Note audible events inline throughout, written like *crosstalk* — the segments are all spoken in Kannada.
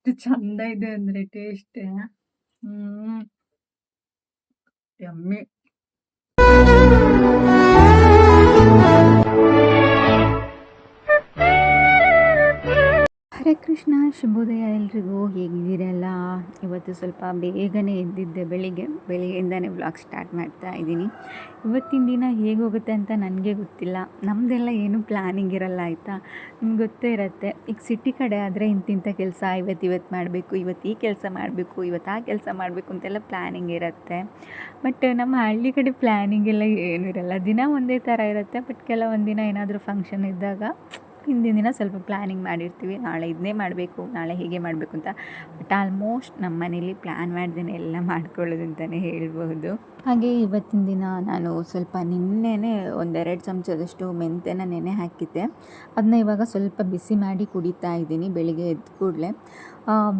ಎಷ್ಟು ಚಂದ ಇದೆ ಅಂದ್ರೆ ಟೇಸ್ಟೇ ಹ್ಮ್ ಯಮ್ಮಿ ಹರೇ ಕೃಷ್ಣ, ಶುಭೋದಯ ಎಲ್ರಿಗೂ ಹೇಗಿದ್ದೀರಲ್ಲ? ಇವತ್ತು ಸ್ವಲ್ಪ ಬೇಗನೆ ಎದ್ದಿದ್ದೆ ಬೆಳಿಗ್ಗೆ, ಬೆಳಿಗ್ಗೆಯಿಂದನೇ ಬ್ಲಾಗ್ ಸ್ಟಾರ್ಟ್ ಮಾಡ್ತಾ ಇದ್ದೀನಿ. ಇವತ್ತಿನ ದಿನ ಹೇಗೆ ಹೋಗುತ್ತೆ ಅಂತ ನನಗೆ ಗೊತ್ತಿಲ್ಲ. ನಮ್ಮದೆಲ್ಲ ಏನು ಪ್ಲ್ಯಾನಿಂಗ್ ಇರಲ್ಲ, ಆಯಿತಾ? ನಿಮ್ಗೆ ಗೊತ್ತೇ ಇರುತ್ತೆ, ಈಗ ಸಿಟಿ ಕಡೆ ಆದರೆ ಇಂತಿಂಥ ಕೆಲಸ ಇವತ್ತು ಇವತ್ತು ಮಾಡಬೇಕು, ಇವತ್ತು ಈ ಕೆಲಸ ಮಾಡಬೇಕು, ಇವತ್ತು ಆ ಕೆಲಸ ಮಾಡಬೇಕು ಅಂತೆಲ್ಲ ಪ್ಲ್ಯಾನಿಂಗ್ ಇರುತ್ತೆ. ಬಟ್ ನಮ್ಮ ಹಳ್ಳಿ ಕಡೆ ಪ್ಲ್ಯಾನಿಂಗ್ ಎಲ್ಲ ಏನೂ ಇರಲ್ಲ. ದಿನ ಒಂದೇ ಥರ ಇರುತ್ತೆ ಬಟ್ ಕೆಲವೊಂದು ದಿನ ಏನಾದರೂ ಫಂಕ್ಷನ್ ಇದ್ದಾಗ ಹಿಂದಿನ ದಿನ ಸ್ವಲ್ಪ ಪ್ಲ್ಯಾನಿಂಗ್ ಮಾಡಿರ್ತೀವಿ. ನಾಳೆ ಇದನ್ನೇ ಮಾಡಬೇಕು, ನಾಳೆ ಹೀಗೆ ಮಾಡಬೇಕು ಅಂತ. ಬಟ್ ಆಲ್ಮೋಸ್ಟ್ ನಮ್ಮ ಮನೇಲಿ ಪ್ಲ್ಯಾನ್ ಮಾಡ್ದೇನೆ ಎಲ್ಲ ಮಾಡ್ಕೊಳ್ಳೋದು ಅಂತಲೇ ಹೇಳ್ಬೋದು ಹಾಗೆ ಇವತ್ತಿನ ದಿನ ನಾನು ಸ್ವಲ್ಪ ನಿನ್ನೆನೇ ಒಂದೆರಡು ಚಮಚದಷ್ಟು ಮೆಂತೆನ ನೆನೆ ಹಾಕಿದ್ದೆ. ಅದನ್ನ ಇವಾಗ ಸ್ವಲ್ಪ ಬಿಸಿ ಮಾಡಿ ಕುಡಿತಾ ಇದ್ದೀನಿ. ಬೆಳಿಗ್ಗೆ ಎದ್ದ ಕೂಡಲೇ.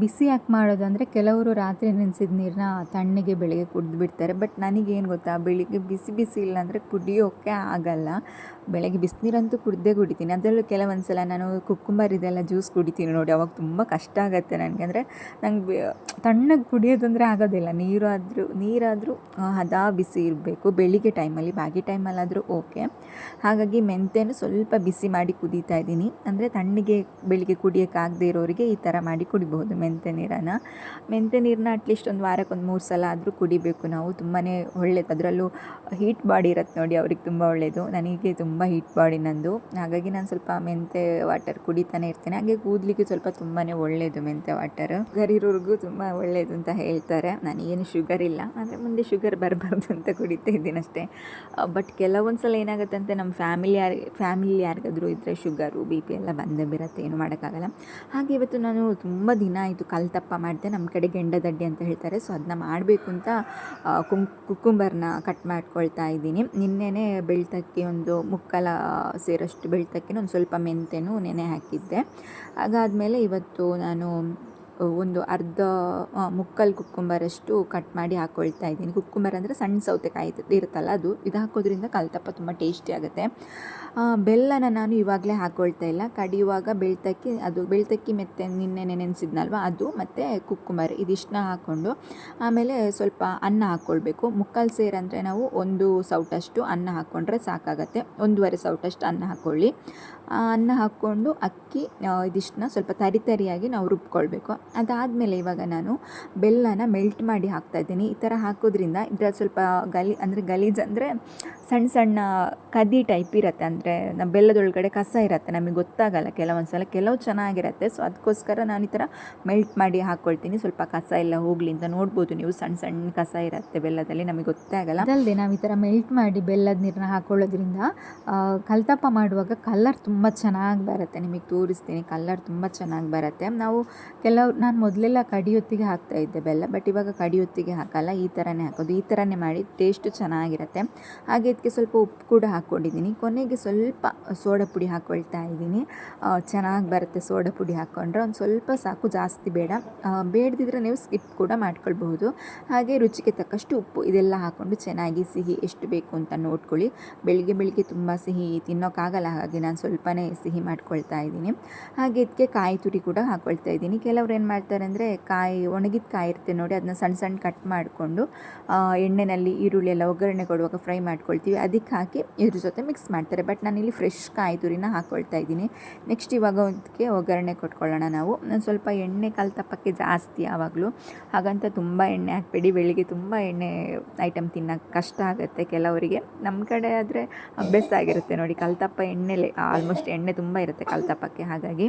ಬಿಸಿ ಯಾಕೆ ಮಾಡೋದು ಅಂದರೆ ಕೆಲವರು ರಾತ್ರಿ ನೆನೆಸಿದ ನೀರನ್ನ ತಣ್ಣಗೆ ಬೆಳಗ್ಗೆ ಕುಡಿದು ಬಿಡ್ತಾರೆ. ಬಟ್ ನನಗೇನು ಗೊತ್ತಾ, ಬೆಳಿಗ್ಗೆ ಬಿಸಿ ಬಿಸಿ ಇಲ್ಲಾಂದರೆ ಕುಡಿಯೋಕ್ಕೆ ಆಗಲ್ಲ. ಬೆಳಗ್ಗೆ ಬಿಸಿನೀರಂತೂ ಕುಡ್ದೇ ಕುಡಿತೀನಿ. ಅದರಲ್ಲೂ ಕೆಲವೊಂದು ಸಲ ನಾನು ಕುಕ್ಕುಂಬರ್ ಇದೆಲ್ಲ ಜ್ಯೂಸ್ ಕುಡಿತೀನಿ ನೋಡಿ. ಅವಾಗ ತುಂಬ ಕಷ್ಟ ಆಗುತ್ತೆ ನನಗೆ. ಅಂದರೆ ನಂಗೆ ತಣ್ಣಗೆ ಕುಡಿಯೋದಂದರೆ ಆಗೋದಿಲ್ಲ. ನೀರಾದರೂ ನೀರಾದರೂ ಹದ ಬಿಸಿ ಇರಬೇಕು. ಬೆಳಿಗ್ಗೆ ಟೈಮಲ್ಲಿ, ಬಾಗಿ ಟೈಮಲ್ಲಾದರೂ ಓಕೆ. ಹಾಗಾಗಿ ಮೆಂತೆನೂ ಸ್ವಲ್ಪ ಬಿಸಿ ಮಾಡಿ ಕುದೀತಾ ಇದ್ದೀನಿ. ಅಂದರೆ ತಣ್ಣಗೆ ಬೆಳಿಗ್ಗೆ ಕುಡಿಯೋಕ್ಕಾಗದೇ ಇರೋರಿಗೆ ಈ ಥರ ಮಾಡಿ ಕುಡಿಬಹುದು ಮೆಂತ್ಯ ನೀರನ್ನು. ಮೆಂತ್ಯ ನೀರನ್ನ ಅಟ್ಲೀಸ್ಟ್ ಒಂದು ವಾರಕ್ಕೆ ಒಂದು ಮೂರು ಸಲ ಆದರೂ ಕುಡಿಬೇಕು ನಾವು. ತುಂಬಾ ಒಳ್ಳೇದು. ಅದರಲ್ಲೂ ಹೀಟ್ ಬಾಡಿ ಇರುತ್ತೆ ನೋಡಿ, ಅವ್ರಿಗೆ ತುಂಬ ಒಳ್ಳೆಯದು ನನಗೆ ತುಂಬ ಹೀಟ್ ಬಾಡಿ ನಂದು. ಹಾಗಾಗಿ ನಾನು ಸ್ವಲ್ಪ ಮೆಂತ್ಯ ವಾಟರ್ ಕುಡಿತಾನೆ ಇರ್ತೇನೆ. ಹಾಗೆ ಕೂದಲಿಗೆ ಸ್ವಲ್ಪ ತುಂಬಾ ಒಳ್ಳೆಯದು ಮೆಂತ್ಯ ವಾಟರ್ ಶುಗರ್ ಇರೋರಿಗೂ ತುಂಬ ಒಳ್ಳೆಯದು ಅಂತ ಹೇಳ್ತಾರೆ. ನನಗೇನು ಶುಗರ್ ಇಲ್ಲ. ಆದರೆ ಮುಂದೆ ಶುಗರ್ ಬರಬಾರ್ದು ಅಂತ ಕುಡಿತಾ ಇದ್ದೀನಿ ಅಷ್ಟೇ. ಬಟ್ ಕೆಲವೊಂದು ಸಲ ಏನಾಗುತ್ತೆ ಅಂತ ನಮ್ಮ ಫ್ಯಾಮಿಲಿ ಯಾರು ಫ್ಯಾಮಿಲಿ ಯಾರಿಗಾದರೂ ಇದ್ದರೆ ಶುಗರು ಬಿ ಪಿ ಎಲ್ಲ ಬಂದೇ ಬಿರುತ್ತೆ. ಏನು ಮಾಡೋಕ್ಕಾಗಲ್ಲ. ಹಾಗೆ ಇವತ್ತು ನಾನು ತುಂಬ ದಿನ ಆಯಿತು ಕಲ್ತಪ್ಪ ಮಾಡಿದೆ ನಮ್ಮ ಕಡೆ ಗೆಂಡದಡ್ಡಿ ಅಂತ ಹೇಳ್ತಾರೆ. ಸೊ ಅದನ್ನ ಮಾಡಬೇಕು ಅಂತ ಕುಂ ಕುಕ್ಕುಂಬರ್ನ ಕಟ್ ಮಾಡ್ಕೊಳ್ತಾ ಇದ್ದೀನಿ. ನಿನ್ನೆನೇ ಬೆಳ್ತಕ್ಕಿ ಒಂದು ಮುಕ್ಕಲ ಸೇರಷ್ಟು ಬೆಳ್ತಕ್ಕಿನ ಒಂದು ಸ್ವಲ್ಪ ಮೆಂತೆನೂ ನೆನೆ ಹಾಕಿದ್ದೆ. ಹಾಗಾದಮೇಲೆ ಇವತ್ತು ನಾನು ಒಂದು ಅರ್ಧ ಮುಕ್ಕಲ್ ಕುಕ್ಕುಂಬರಷ್ಟು ಕಟ್ ಮಾಡಿ ಹಾಕ್ಕೊಳ್ತಾ ಇದ್ದೀನಿ. ಕುಕ್ಕುಂಬರ್ ಅಂದರೆ ಸಣ್ಣ ಸೌತೆಕಾಯಿ ಇರುತ್ತಲ್ಲ ಅದು. ಇದು ಹಾಕೋದ್ರಿಂದ ಕಲ್ತಪ್ಪ ತುಂಬ ಟೇಸ್ಟಿ ಆಗುತ್ತೆ. ಬೆಲ್ಲನ ನಾನು ಇವಾಗಲೇ ಹಾಕ್ಕೊಳ್ತಾ ಇಲ್ಲ. ಕಡಿಯುವಾಗ ಬೆಳ್ತಕ್ಕಿ, ಅದು ಬೆಳ್ತಕ್ಕಿ ಮೆತ್ತೆ ನಿನ್ನೆ ನೆನೆಸಿದ್ನಲ್ವ ಅದು ಮತ್ತು ಕುಕ್ಕುಂಬರ್. ಇದಿಷ್ಟನ್ನ ಹಾಕ್ಕೊಂಡು ಆಮೇಲೆ ಸ್ವಲ್ಪ ಅನ್ನ ಹಾಕ್ಕೊಳ್ಬೇಕು ಮುಕ್ಕಾಲು ಸೇರು ಅಂದರೆ ನಾವು ಒಂದು ಸೌಟಷ್ಟು ಅನ್ನ ಹಾಕ್ಕೊಂಡ್ರೆ ಸಾಕಾಗತ್ತೆ. ಒಂದೂವರೆ ಸೌಟಷ್ಟು ಅನ್ನ ಹಾಕ್ಕೊಳ್ಳಿ ಅನ್ನ ಹಾಕ್ಕೊಂಡು ಅಕ್ಕಿ ಇದಿಷ್ಟನ್ನ ಸ್ವಲ್ಪ ತರಿ ತರಿಯಾಗಿ ನಾವು ರುಬ್ಕೊಳ್ಬೇಕು. ಅದಾದಮೇಲೆ ಇವಾಗ ನಾನು ಬೆಲ್ಲನ ಮೆಲ್ಟ್ ಮಾಡಿ ಹಾಕ್ತಾಯಿದ್ದೀನಿ ಈ ಥರ ಹಾಕೋದ್ರಿಂದ ಇದರಲ್ಲಿ ಸ್ವಲ್ಪ ಗಲಿ, ಅಂದರೆ ಗಲೀಜು ಅಂದರೆ ಸಣ್ಣ ಸಣ್ಣ ಕದಿ ಟೈಪ್ ಇರುತ್ತೆ ಅಂದರೆ ನಮ್ಮ ಬೆಲ್ಲದೊಳಗಡೆ ಕಸ ಇರುತ್ತೆ, ನಮಗೆ ಗೊತ್ತಾಗಲ್ಲ ಕೆಲವೊಂದು ಸಲ ಕೆಲವು ಚೆನ್ನಾಗಿರುತ್ತೆ. ಸೊ ಅದಕ್ಕೋಸ್ಕರ ನಾನು ಈ ಥರ ಮೆಲ್ಟ್ ಮಾಡಿ ಹಾಕ್ಕೊಳ್ತೀನಿ ಸ್ವಲ್ಪ ಕಸ ಎಲ್ಲ ಹೋಗಲಿ ಅಂತ ನೋಡ್ಬೋದು ನೀವು. ಸಣ್ಣ ಸಣ್ಣ ಕಸ ಇರುತ್ತೆ ಬೆಲ್ಲದಲ್ಲಿ, ನಮಗೆ ಗೊತ್ತೇ ಆಗಲ್ಲ. ಅದಲ್ಲದೆ ನಾವು ಈ ಥರ ಮೆಲ್ಟ್ ಮಾಡಿ ಬೆಲ್ಲದ ನೀರನ್ನ ಹಾಕೊಳ್ಳೋದ್ರಿಂದ ಕಲ್ತಪ್ಪ ಮಾಡುವಾಗ ಕಲರ್ ತುಂಬ ಚೆನ್ನಾಗಿ ಬರುತ್ತೆ. ನಿಮಗೆ ತೋರಿಸ್ತೀನಿ ಕಲರ್ ತುಂಬ ಚೆನ್ನಾಗಿ ಬರುತ್ತೆ. ನಾವು ಕೆಲವು, ನಾನು ಮೊದಲೆಲ್ಲ ಕಡಿಯೊತ್ತಿಗೆ ಹಾಕ್ತಾಯಿದ್ದೆ ಬೆಲ್ಲ ಬಟ್ ಇವಾಗ ಕಡಿಯೊತ್ತಿಗೆ ಹಾಕಲ್ಲ. ಈ ಥರನೇ ಹಾಕೋದು. ಈ ಥರನೇ ಮಾಡಿ ಟೇಸ್ಟು ಚೆನ್ನಾಗಿರುತ್ತೆ. ಹಾಗೆ ಇದಕ್ಕೆ ಸ್ವಲ್ಪ ಉಪ್ಪು ಕೂಡ ಹಾಕ್ಕೊಂಡಿದ್ದೀನಿ ಕೊನೆಗೆ ಸ್ವಲ್ಪ ಸೋಡಾ ಪುಡಿ ಹಾಕ್ಕೊಳ್ತಾ ಇದ್ದೀನಿ. ಚೆನ್ನಾಗಿ ಬರುತ್ತೆ ಸೋಡಾ ಪುಡಿ ಹಾಕ್ಕೊಂಡ್ರೆ ಒಂದು ಸ್ವಲ್ಪ ಸಾಕು ಜಾಸ್ತಿ ಬೇಡ. ಬೇಡದಿದ್ರೆ ನೀವು ಸ್ಕಿಪ್ ಕೂಡ ಮಾಡ್ಕೊಳ್ಬಹುದು. ಹಾಗೆ ರುಚಿಗೆ ತಕ್ಕಷ್ಟು ಉಪ್ಪು ಇದೆಲ್ಲ ಹಾಕ್ಕೊಂಡು ಚೆನ್ನಾಗಿ ಸಿಹಿ ಎಷ್ಟು ಬೇಕು ಅಂತ ನೋಡ್ಕೊಳ್ಳಿ. ಬೆಳಿಗ್ಗೆ ಬೆಳಿಗ್ಗೆ ತುಂಬ ಸಿಹಿ ತಿನ್ನೋಕ್ಕಾಗಲ್ಲ. ಹಾಗೆ ನಾನು ಸ್ವಲ್ಪನೇ ಸಿಹಿ ಮಾಡ್ಕೊಳ್ತಾ ಇದ್ದೀನಿ. ಹಾಗೆ ಇದಕ್ಕೆ ಕಾಯಿ ತುರಿ ಕೂಡ ಹಾಕ್ಕೊಳ್ತಾ ಇದ್ದೀನಿ. ಕೆಲವ್ರು ಏನು ಮಾಡ್ತಾರೆ ಅಂದರೆ ಕಾಯಿ ಒಣಗಿದ ಕಾಯಿ ಇರುತ್ತೆ ನೋಡಿ ಅದನ್ನ ಸಣ್ಣ ಸಣ್ಣ ಕಟ್ ಮಾಡಿಕೊಂಡು ಎಣ್ಣೆಯಲ್ಲಿ ಈರುಳ್ಳಿ ಎಲ್ಲ ಒಗ್ಗರಣೆ ಕೊಡುವಾಗ ಫ್ರೈ ಮಾಡ್ಕೊಳ್ತೀವಿ. ಅದಕ್ಕೆ ಹಾಕಿ ಇದ್ರ ಜೊತೆ ಮಿಕ್ಸ್ ಮಾಡ್ತಾರೆ. ಬಟ್ ನಾನಿಲ್ಲಿ ಫ್ರೆಶ್ ಕಾಯಿ ತುರಿನ ಹಾಕ್ಕೊಳ್ತಾ ಇದ್ದೀನಿ. ನೆಕ್ಸ್ಟ್ ಇವಾಗ ಅದಕ್ಕೆ ಒಗ್ಗರಣೆ ಕೊಟ್ಕೊಳ್ಳೋಣ ನಾವು. ನಾನು ಸ್ವಲ್ಪ ಎಣ್ಣೆ ಕಲ್ತಪ್ಪಕ್ಕೆ ಜಾಸ್ತಿ ಯಾವಾಗಲೂ. ಹಾಗಂತ ತುಂಬ ಎಣ್ಣೆ ಹಾಕಬೇಡಿ. ಬೆಳಿಗ್ಗೆ ತುಂಬ ಎಣ್ಣೆ ಐಟಮ್ ತಿನ್ನೋಕ್ಕೆ ಕಷ್ಟ ಆಗುತ್ತೆ ಕೆಲವರಿಗೆ. ನಮ್ಮ ಕಡೆ ಆದರೆ ಅಭ್ಯಾಸ ಆಗಿರುತ್ತೆ ನೋಡಿ. ಕಲ್ತಪ್ಪ ಎಣ್ಣೆಲೆ, ಆಲ್ಮೋಸ್ಟ್ ಎಣ್ಣೆ ತುಂಬ ಇರುತ್ತೆ ಕಲ್ತಪ್ಪಕ್ಕೆ ಹಾಗಾಗಿ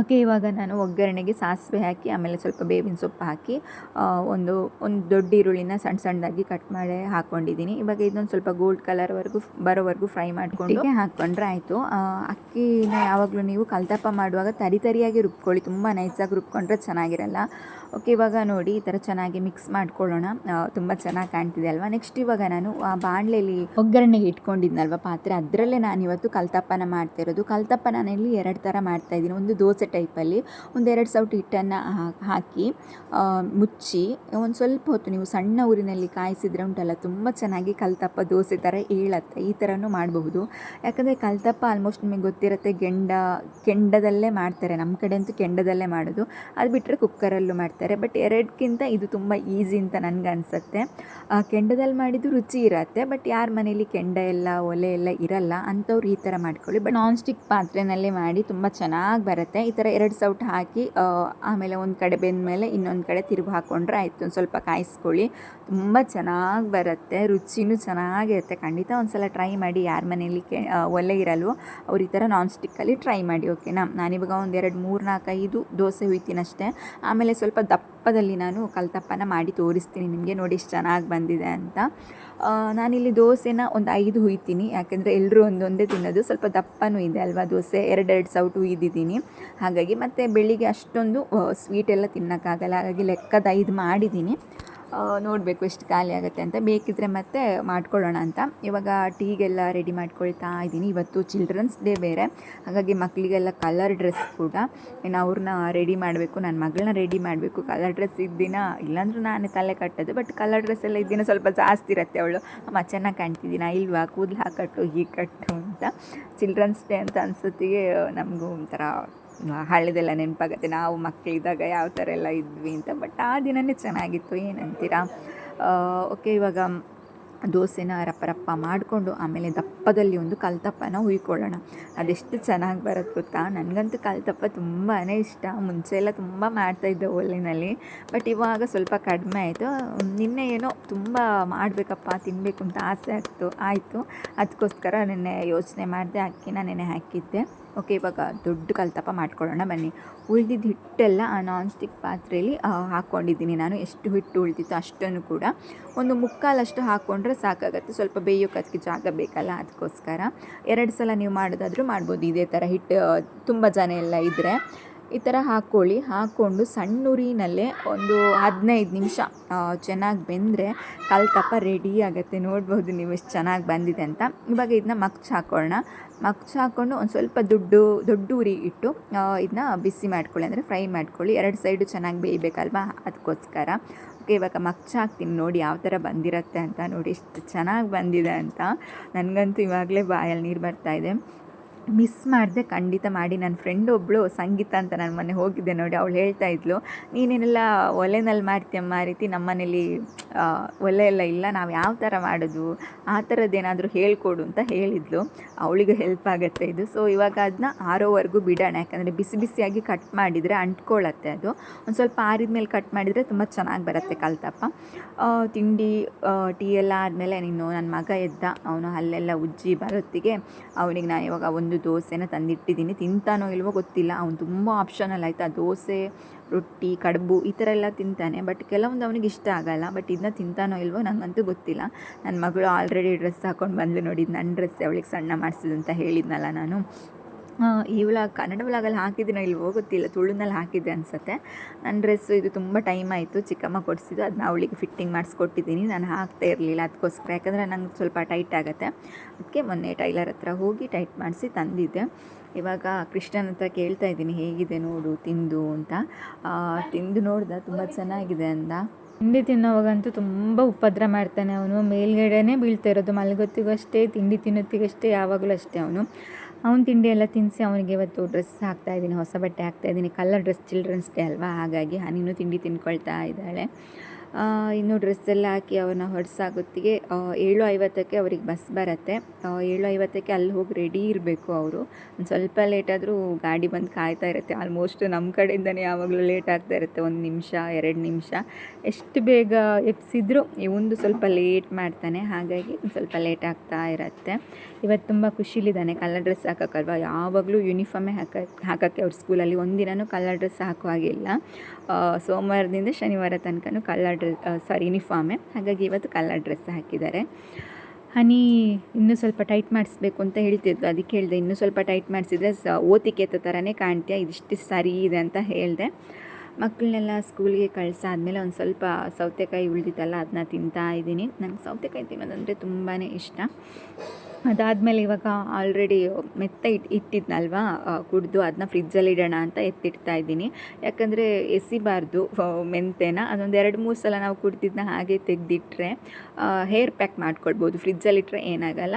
ಓಕೆ ಇವಾಗ ನಾನು ಒಗ್ಗರಣೆಗೆ ಸಾಸಿವೆ ಹಾಕಿ ಆಮೇಲೆ ಸ್ವಲ್ಪ ಬೇವಿನ ಸೊಪ್ಪು ಹಾಕಿ ಒಂದು ಒಂದು ದೊಡ್ಡ ಈರುಳ್ಳಿನ ಸಣ್ಣ ಸಣ್ಣದಾಗಿ ಕಟ್ ಮಾಡಿ ಹಾಕ್ಕೊಂಡಿದ್ದೀನಿ ಇವಾಗ ಇದೊಂದು ಸ್ವಲ್ಪ ಗೋಲ್ಡ್ ಕಲರ್ವರೆಗೂ ಬರೋವರೆಗೂ ಫ್ರೈ ಮಾಡ್ಕೊಂಡು ಹಾಕ್ಕೊಂಡ್ರೆ ಆಯಿತು. ಅಕ್ಕಿನ ಯಾವಾಗಲೂ ನೀವು ಕಲ್ತಪ್ಪ ಮಾಡುವಾಗ ತರಿ ತರಿಯಾಗಿ ರುಬ್ಕೊಳ್ಳಿ. ತುಂಬ ನೈಸಾಗಿ ರುಬ್ಕೊಂಡ್ರೆ ಚೆನ್ನಾಗಿರಲ್ಲ. ಓಕೆ, ಇವಾಗ ನೋಡಿ ಈ ಥರ ಚೆನ್ನಾಗಿ ಮಿಕ್ಸ್ ಮಾಡ್ಕೊಳ್ಳೋಣ. ತುಂಬ ಚೆನ್ನಾಗಿ ಕಾಣ್ತಿದೆ ಅಲ್ವಾ? ನೆಕ್ಸ್ಟ್ ಇವಾಗ ನಾನು, ಆ ಬಾಣಲೆಯಲ್ಲಿ ಒಗ್ಗರಣೆಗೆ ಇಟ್ಕೊಂಡಿದ್ನಲ್ವ ಪಾತ್ರೆ? ಅದರಲ್ಲೇ ನಾನು ಇವತ್ತು ಕಲ್ತಪ್ಪನ ಮಾಡ್ತಾ ಇರೋದು. ಕಲ್ತಪ್ಪ ನಾನಿಲ್ಲಿ ಎರಡು ಥರ ಮಾಡ್ತಾ ಇದ್ದೀನಿ. ಒಂದು ದೋಸೆ ಟೈಪಲ್ಲಿ ಒಂದು ಒಂದೆರಡು ಸೌಟು ಹಿಟ್ಟನ್ನು ಹಾಕಿ ಮುಚ್ಚಿ, ಒಂದು ಸ್ವಲ್ಪ ಹೊತ್ತು ನೀವು ಸಣ್ಣ ಊರಿನಲ್ಲಿ ಕಾಯಿಸಿದ್ರೆ ಉಂಟಲ್ಲ, ತುಂಬ ಚೆನ್ನಾಗಿ ಕಲ್ತಪ್ಪ ದೋಸೆ ಥರ ಏಳತ್ತೆ. ಈ ಥರನೂ ಮಾಡಬಹುದು. ಯಾಕಂದರೆ ಕಲ್ತಪ್ಪ ಆಲ್ಮೋಸ್ಟ್ ನಿಮಗೆ ಗೊತ್ತಿರುತ್ತೆ, ಗೆಂಡ, ಕೆಂಡದಲ್ಲೇ ಮಾಡ್ತಾರೆ. ನಮ್ಮ ಕಡೆ ಅಂತೂ ಕೆಂಡದಲ್ಲೇ ಮಾಡೋದು. ಅದು ಬಿಟ್ಟರೆ ಕುಕ್ಕರಲ್ಲೂ ಮಾಡ್ತಾರೆ. ಬಟ್ ಎರಡಕ್ಕಿಂತ ಇದು ತುಂಬ ಈಸಿ ಅಂತ ನನಗೆ ಅನಿಸುತ್ತೆ. ಕೆಂಡದಲ್ಲಿ ಮಾಡಿದ್ದು ರುಚಿ ಇರತ್ತೆ. ಬಟ್ ಯಾರ ಮನೇಲಿ ಕೆಂಡ ಎಲ್ಲ, ಒಲೆ ಎಲ್ಲ ಇರಲ್ಲ, ಅಂಥವ್ರು ಈ ಥರ ಮಾಡ್ಕೊಳ್ಳಿ. ಬಟ್ ನಾನ್ ಸ್ಟಿಕ್ ಪಾತ್ರೆನಲ್ಲೇ ಮಾಡಿ ತುಂಬ ಚೆನ್ನಾಗಿ ಬರುತ್ತೆ. ಈ ಥರ ಎರಡು ಸೌಟ್ ಹಾಕಿ ಆಮೇಲೆ ಒಂದು ಕಡೆ ಬೆಂದಮೇಲೆ ಇನ್ನೊಂದು ಕಡೆ ತಿರುಗಿ ಹಾಕ್ಕೊಂಡ್ರೆ ಆಯಿತು. ಒಂದು ಸ್ವಲ್ಪ ಕಾಯಿಸ್ಕೊಳ್ಳಿ. ತುಂಬ ಚೆನ್ನಾಗಿ ಬರುತ್ತೆ. ರುಚಿನೂ ಚೆನ್ನಾಗಿರುತ್ತೆ ಖಂಡಿತ ಒಂದ್ಸಲ ಟ್ರೈ ಮಾಡಿ. ಯಾರ ಮನೇಲಿ ಕೆ ಒಲೆ ಇರಲ್ವೋ, ಅವ್ರು ಈ ಥರ ನಾನ್ ಸ್ಟಿಕ್ಕಲ್ಲಿ ಟ್ರೈ ಮಾಡಿ ಓಕೆನಾ ನಾನಿವಾಗ ಒಂದು ಎರಡು ಮೂರು ನಾಲ್ಕೈದು ದೋಸೆ ಹುಯ್ತೀನಷ್ಟೇ. ಆಮೇಲೆ ಸ್ವಲ್ಪ ದಪ್ಪದಲ್ಲಿ ನಾನು ಕಲ್ತಪ್ಪನ ಮಾಡಿ ತೋರಿಸ್ತೀನಿ. ನಿಮಗೆ ನೋಡಿ ಎಷ್ಟು ಚೆನ್ನಾಗಿ ಬಂದಿದೆ ಅಂತ. ನಾನಿಲ್ಲಿ ದೋಸೆನ ಒಂದು ಐದು ಹುಯ್ತೀನಿ. ಯಾಕೆಂದರೆ ಎಲ್ಲರೂ ಒಂದೊಂದೇ ತಿನ್ನೋದು. ಸ್ವಲ್ಪ ದಪ್ಪನೂ ಇದೆ ಅಲ್ವಾ ದೋಸೆ? ಎರಡೆರಡು ಸೌಟು ಹುಯ್ದಿದ್ದೀನಿ. ಹಾಗಾಗಿ ಮತ್ತು ಬೆಳಿಗ್ಗೆ ಅಷ್ಟೊಂದು ಸ್ವೀಟ್ ಎಲ್ಲ ತಿನ್ನೋಕ್ಕಾಗಲ್ಲ. ಹಾಗಾಗಿ ಲೆಕ್ಕದ ಐದು ಮಾಡಿದ್ದೀನಿ. ನೋಡಬೇಕು ಎಷ್ಟು ಖಾಲಿ ಆಗುತ್ತೆ ಅಂತ. ಬೇಕಿದ್ದರೆ ಮತ್ತೆ ಮಾಡ್ಕೊಳ್ಳೋಣ ಅಂತ. ಇವಾಗ ಟೀಗೆಲ್ಲ ರೆಡಿ ಮಾಡ್ಕೊಳ್ತಾ ಇದ್ದೀನಿ. ಇವತ್ತು ಚಿಲ್ಡ್ರನ್ಸ್ ಡೇ ಬೇರೆ. ಹಾಗಾಗಿ ಮಕ್ಕಳಿಗೆಲ್ಲ ಕಲರ್ ಡ್ರೆಸ್ ಕೂಡ ಇನ್ನು ಅವ್ರನ್ನ ರೆಡಿ ಮಾಡಬೇಕು. ನನ್ನ ಮಗಳನ್ನ ರೆಡಿ ಮಾಡಬೇಕು. ಕಲರ್ ಡ್ರೆಸ್ ಇದ್ದಿನ, ಇಲ್ಲಾಂದ್ರೆ ನಾನೇ ತಲೆ ಕಟ್ಟೋದು. ಬಟ್ ಕಲರ್ ಡ್ರೆಸ್ ಎಲ್ಲ ಇದ್ದಿನ ಸ್ವಲ್ಪ ಜಾಸ್ತಿ ಇರುತ್ತೆ ಅವಳು. ಅಮ್ಮ, ಚೆನ್ನಾಗಿ ಕಾಣ್ತಿದ್ದೀನ? ಇಲ್ವಾ? ಕೂದಲು ಹಾಕಟ್ಟು, ಹೀಗೆ ಕಟ್ಟು ಅಂತ. ಚಿಲ್ಡ್ರನ್ಸ್ ಡೇ ಅಂತ ಅನ್ಸುತ್ತಿಗೆ ನಮಗೂ ಒಂಥರ ಹಳೆದೆಲ್ಲ ನೆನಪಾಗತ್ತೆ. ನಾವು ಮಕ್ಕಳಿದ್ದಾಗ ಯಾವ ಥರ ಎಲ್ಲ ಇದ್ವಿ ಅಂತ. ಬಟ್ ಆ ದಿನವೇ ಚೆನ್ನಾಗಿತ್ತು. ಏನಂತೀರಾ? ಓಕೆ ಇವಾಗ ದೋಸೆನ ರಪ್ಪ ರಪ್ಪ ಮಾಡಿಕೊಂಡು ಆಮೇಲೆ ದಪ್ಪದಲ್ಲಿ ಒಂದು ಕಲ್ತಪ್ಪನ ಹುಯ್ಕೊಳ್ಳೋಣ. ಅದೆಷ್ಟು ಚೆನ್ನಾಗಿ ಬರುತ್ತೆ ಗೊತ್ತಾ? ನನಗಂತೂ ಕಲ್ತಪ್ಪ ತುಂಬಾ ಇಷ್ಟ. ಮುಂಚೆ ಎಲ್ಲ ತುಂಬ ಮಾಡ್ತಾಯಿದ್ದೆ ಒಲೆಯಲ್ಲಿ ಬಟ್ ಇವಾಗ ಸ್ವಲ್ಪ ಕಡಿಮೆ ಆಯಿತು. ನಿನ್ನೆ ಏನೋ ತುಂಬ ಮಾಡಬೇಕಪ್ಪ ತಿನ್ನಬೇಕು ಅಂತ ಆಸೆ ಆಗ್ತು, ಆಯಿತು. ಅದಕ್ಕೋಸ್ಕರ ನಿನ್ನೆ ಯೋಚನೆ ಮಾಡಿದೆ, ಅಕ್ಕಿನ ನೆನೆ ಹಾಕಿದ್ದೆ. ಓಕೆ, ಇವಾಗ ದೊಡ್ಡ ಕಲ್ತಪ ಮಾಡ್ಕೊಳ್ಳೋಣ ಬನ್ನಿ. ಉಳಿದಿದ್ದ ಹಿಟ್ಟೆಲ್ಲ ಆ ನಾನ್ ಸ್ಟಿಕ್ ಪಾತ್ರೆಯಲ್ಲಿ ಹಾಕ್ಕೊಂಡಿದ್ದೀನಿ ನಾನು. ಎಷ್ಟು ಹಿಟ್ಟು ಉಳಿದಿತ್ತು ಅಷ್ಟನ್ನು ಕೂಡ ಒಂದು ಮುಕ್ಕಾಲಷ್ಟು ಹಾಕ್ಕೊಂಡ್ರೆ ಸಾಕಾಗತ್ತೆ. ಸ್ವಲ್ಪ ಬೇಯೋಕೆ ಅದಕ್ಕೆ ಜಾಗ ಬೇಕಲ್ಲ ಅದಕ್ಕೋಸ್ಕರ. ಎರಡು ಸಲ ನೀವು ಮಾಡೋದಾದರೂ ಮಾಡ್ಬೋದು. ಇದೇ ಥರ ಹಿಟ್ಟು ತುಂಬ ಜನ ಎಲ್ಲ ಇದ್ದರೆ ಈ ಥರ ಹಾಕ್ಕೊಳ್ಳಿ. ಹಾಕ್ಕೊಂಡು ಸಣ್ಣ ಉರಿನಲ್ಲೇ ಒಂದು ಹದಿನೈದು ನಿಮಿಷ ಚೆನ್ನಾಗಿ ಬೆಂದರೆ ಕಲ್ತಪ್ಪ ರೆಡಿ ಆಗುತ್ತೆ. ನೋಡ್ಬೋದು ನೀವು ಎಷ್ಟು ಚೆನ್ನಾಗಿ ಬಂದಿದೆ ಅಂತ. ಇವಾಗ ಇದನ್ನ ಮಕ್ಚ ಹಾಕ್ಕೊಳ್ಳೋಣ ಮಕ್ಚ ಹಾಕ್ಕೊಂಡು ಒಂದು ಸ್ವಲ್ಪ ದುಡ್ಡು, ದೊಡ್ಡ ಉರಿ ಇಟ್ಟು ಇದನ್ನ ಬಿಸಿ ಮಾಡ್ಕೊಳ್ಳಿ. ಅಂದರೆ ಫ್ರೈ ಮಾಡ್ಕೊಳ್ಳಿ. ಎರಡು ಸೈಡು ಚೆನ್ನಾಗಿ ಬೇಯಬೇಕಲ್ವಾ? ಅದಕ್ಕೋಸ್ಕರ ಓಕೆ, ಇವಾಗ ಮಕ್ಚ ಹಾಕ್ತೀನಿ. ನೋಡಿ ಯಾವ ಥರ ಬಂದಿರತ್ತೆ ಅಂತ. ನೋಡಿ ಎಷ್ಟು ಚೆನ್ನಾಗಿ ಬಂದಿದೆ ಅಂತ. ನನಗಂತೂ ಇವಾಗಲೇ ಬಾಯಲ್ಲಿ ನೀರು ಬರ್ತಾಯಿದೆ ಮಿಸ್ ಮಾಡಿದೆ ಖಂಡಿತ ಮಾಡಿ. ನನ್ನ ಫ್ರೆಂಡ್ ಒಬ್ಬಳು ಸಂಗೀತ ಅಂತ ನಾನು ಮೊನ್ನೆ ಹೋಗಿದ್ದೆ ನೋಡಿ, ಅವಳು ಹೇಳ್ತಾ ಇದ್ಲು, ನೀನೇನೆಲ್ಲ ಒಲೆನಲ್ಲಿ ಮಾಡ್ತೀಯಮ್ಮ ಆ ರೀತಿ ನಮ್ಮ ಮನೇಲಿ ಒಲೆ ಎಲ್ಲ ಇಲ್ಲ, ನಾವು ಯಾವ ಥರ ಮಾಡೋದು, ಆ ಥರದ್ದೇನಾದರೂ ಹೇಳ್ಕೊಡು ಅಂತ ಹೇಳಿದ್ಲು. ಅವಳಿಗೆ ಹೆಲ್ಪ್ ಆಗುತ್ತೆ ಇದು. ಸೊ ಇವಾಗ ಅದನ್ನ ಆರೋವರೆಗೂ ಬಿಡೋಣ. ಯಾಕಂದರೆ ಬಿಸಿ ಬಿಸಿಯಾಗಿ ಕಟ್ ಮಾಡಿದರೆ ಅಂಟ್ಕೊಳ್ಳತ್ತೆ ಅದು. ಒಂದು ಸ್ವಲ್ಪ ಆರಿದ ಮೇಲೆ ಕಟ್ ಮಾಡಿದರೆ ತುಂಬ ಚೆನ್ನಾಗಿ ಬರುತ್ತೆ ಕಲ್ತಪ್ಪ. ತಿಂಡಿ ಟೀ ಎಲ್ಲ ಆದಮೇಲೆ ನೀನು ನನ್ನ ಮಗ ಎದ್ದ, ಅವನು ಅಲ್ಲೆಲ್ಲ ಉಜ್ಜಿ ಬರೋತ್ತಿಗೆ, ಅವನಿಗೆ ನಾನು ಇವಾಗ ಒಂದು ದೋಸೆನ ತಂದಿಟ್ಟಿದ್ದೀನಿ. ತಿಂತಾನೋ ಇಲ್ವೋ ಗೊತ್ತಿಲ್ಲ. ಅವ್ನು ತುಂಬ ಆಪ್ಷನಲ್ ಆಯಿತಾ. ದೋಸೆ, ರೊಟ್ಟಿ, ಕಡುಬು ಈ ಥರ ಎಲ್ಲ ತಿಂತಾನೆ. ಬಟ್ ಕೆಲವೊಂದು ಅವನಿಗೆ ಇಷ್ಟ ಆಗಲ್ಲ. ಬಟ್ ಇದನ್ನ ತಿಂತಾನೋ ಇಲ್ವೋ ನನಗಂತೂ ಗೊತ್ತಿಲ್ಲ. ನನ್ನ ಮಗಳು ಆಲ್ರೆಡಿ ಡ್ರೆಸ್ ಹಾಕೊಂಡು ಬಂದು ನೋಡಿ. ನನ್ನ ಡ್ರೆಸ್ ಅವಳಿಗೆ ಸಣ್ಣ ಮಾಡಿಸಿದಂತ ಹೇಳಿದ್ನಲ್ಲ ನಾನು. ಈ ವ್ಲಾಗ್ ಕನ್ನಡ ವ್ಲಾಗಲ್ಲಿ ಹಾಕಿದ್ದೀನೋ ಇಲ್ವೋ ಗೊತ್ತಿಲ್ಲ. ತುಳುನಲ್ಲಿ ಹಾಕಿದ್ದೆ ಅನಿಸುತ್ತೆ. ನನ್ನ ಡ್ರೆಸ್ಸು ಇದು ತುಂಬ ಟೈಮ್ ಆಯಿತು. ಚಿಕ್ಕಮ್ಮ ಕೊಡಿಸಿದ್ದು. ಅದನ್ನ ಅವಳಿಗೆ ಫಿಟ್ಟಿಂಗ್ ಮಾಡಿಸ್ಕೊಟ್ಟಿದ್ದೀನಿ. ನಾನು ಹಾಕ್ತಾ ಇರಲಿಲ್ಲ ಅದಕ್ಕೋಸ್ಕರ ಯಾಕಂದರೆ ನಂಗೆ ಸ್ವಲ್ಪ ಟೈಟ್ ಆಗುತ್ತೆ. ಅದಕ್ಕೆ ಮೊನ್ನೆ ಟೈಲರ್ ಹತ್ರ ಹೋಗಿ ಟೈಟ್ ಮಾಡಿಸಿ ತಂದಿದ್ದೆ. ಇವಾಗ ಕೃಷ್ಣನ ಹತ್ರ ಕೇಳ್ತಾ ಇದ್ದೀನಿ. ಹೇಗಿದೆ ನೋಡು, ತಿಂದು ಅಂತ. ತಿಂದು ನೋಡ್ದೆ, ತುಂಬ ಚೆನ್ನಾಗಿದೆ ಅಂದ. ತಿಂಡಿ ತಿನ್ನೋವಾಗಂತೂ ತುಂಬ ಉಪದ್ರ ಮಾಡ್ತಾನೆ ಅವನು. ಮೇಲ್ಗಡೆನೇ ಬೀಳ್ತಾ ಇರೋದು. ಮಲಗೊತ್ತಿಗೂ ಅಷ್ಟೇ, ತಿಂಡಿ ತಿನ್ನೋತ್ತಿಗಷ್ಟೇ ಯಾವಾಗಲೂ ಅಷ್ಟೇ ಅವನು. ಅವ್ನ ತಿಂಡಿ ಎಲ್ಲ ತಿನ್ನಿಸಿ ಅವನಿಗೆ ಇವತ್ತು ಡ್ರೆಸ್ ಹಾಕ್ತಾ ಇದ್ದೀನಿ, ಹೊಸ ಬಟ್ಟೆ ಹಾಕ್ತಾ ಇದ್ದೀನಿ. ಕಲರ್ ಡ್ರೆಸ್ ಚಿಲ್ಡ್ರನ್ಸ್ ಡೇ ಅಲ್ವಾ? ಹಾಗಾಗಿ ಹನಿನೂ ತಿಂಡಿ ತಿನ್ಕೊಳ್ತಾ ಇದ್ದಾಳೆ. ಇನ್ನು ಡ್ರೆಸ್ ಎಲ್ಲ ಹಾಕಿ ಅವನ ಹೊರಸಾಗುತ್ತಿಗೆ ಏಳು ಐವತ್ತಕ್ಕೆ ಅವ್ರಿಗೆ ಬಸ್ ಬರುತ್ತೆ. ಏಳು ಐವತ್ತಕ್ಕೆ ಅಲ್ಲಿ ಹೋಗಿ ರೆಡಿ ಇರಬೇಕು ಅವರು. ಒಂದು ಸ್ವಲ್ಪ ಲೇಟಾದರೂ ಗಾಡಿ ಬಂದು ಕಾಯ್ತಾ ಇರುತ್ತೆ. ಆಲ್ಮೋಸ್ಟ್ ನಮ್ಮ ಕಡೆಯಿಂದನೇ ಯಾವಾಗಲೂ ಲೇಟ್ ಆಗ್ತಾ ಇರುತ್ತೆ. ಒಂದು ನಿಮಿಷ, ಎರಡು ನಿಮಿಷ. ಎಷ್ಟು ಬೇಗ ಎಪ್ಸಿದ್ರು ಇವಂದು ಸ್ವಲ್ಪ ಲೇಟ್ ಮಾಡ್ತಾನೆ. ಹಾಗಾಗಿ ಒಂದು ಸ್ವಲ್ಪ ಲೇಟ್ ಆಗ್ತಾ ಇರುತ್ತೆ. ಇವತ್ತು ತುಂಬ ಖುಷಿಲಿದ್ದಾನೆ. Colour dress ಹಾಕೋಕ್ಕಲ್ವಾ? ಯಾವಾಗಲೂ ಯೂನಿಫಾರ್ಮೇ ಹಾಕ, ಹಾಕೋಕ್ಕೆ ಅವ್ರ ಸ್ಕೂಲಲ್ಲಿ ಒಂದಿನೂ ಕಲರ್ ಡ್ರೆಸ್ ಹಾಕುವಾಗಿಲ್ಲ ಸೋಮವಾರದಿಂದ ಶನಿವಾರ ತನಕನೂ ಕಲರ್ ಡ್ರೆಸ್ ಸಾರಿ ಯೂನಿಫಾರ್ಮೇ ಹಾಗಾಗಿ ಇವತ್ತು ಕಲರ್ ಡ್ರೆಸ್ ಹಾಕಿದ್ದಾರೆ. ಹನಿ, ಇನ್ನೂ ಸ್ವಲ್ಪ ಟೈಟ್ ಮಾಡಿಸ್ಬೇಕು ಅಂತ ಹೇಳ್ತಿದ್ಲು ಅದಕ್ಕೆ ಹೇಳಿದೆ, ಇನ್ನೂ ಸ್ವಲ್ಪ ಟೈಟ್ ಮಾಡಿಸಿದ್ರೆ ಸ ಓತಿಕೆ ಥರನೇ ಕಾಣ್ತೀಯ? ಇದಿಷ್ಟು ಸರಿ ಇದೆ ಅಂತ ಹೇಳಿದೆ. ಮಕ್ಕಳನ್ನೆಲ್ಲ ಸ್ಕೂಲ್ಗೆ ಕಳ್ಸಾದ್ಮೇಲೆ ಒಂದು ಸ್ವಲ್ಪ ಸೌತೆಕಾಯಿ ಉಳಿದಿತ್ತಲ್ಲ, ಅದನ್ನ ತಿಂತಾ ಇದ್ದೀನಿ. ನಂಗೆ ಸೌತೆಕಾಯಿ ತಿನ್ನೋದಂದರೆ ತುಂಬಾ ಇಷ್ಟ. ಅದಾದಮೇಲೆ ಇವಾಗ ಆಲ್ರೆಡಿ ಮೆತ್ತ ಇಟ್, ಇಟ್ಟಿದ್ನಲ್ವಾ ಕುಡಿದು ಅದನ್ನ ಫ್ರಿಜ್ಜಲ್ಲಿ ಇಡೋಣ ಅಂತ ಎತ್ತಿಡ್ತಾ ಇದ್ದೀನಿ. ಯಾಕಂದರೆ ಎಸಿಬಾರ್ದು ಮೆಂತೆನ. ಅದೊಂದು ಎರಡು, ಮೂರು ಸಲ ನಾವು ಕುಡ್ದಿದ್ದನ್ನ ಹಾಗೆ ತೆಗೆದಿಟ್ರೆ ಹೇರ್ ಪ್ಯಾಕ್ ಮಾಡ್ಕೊಳ್ಬೋದು. ಫ್ರಿಜ್ಜಲ್ಲಿಟ್ಟರೆ ಏನಾಗಲ್ಲ.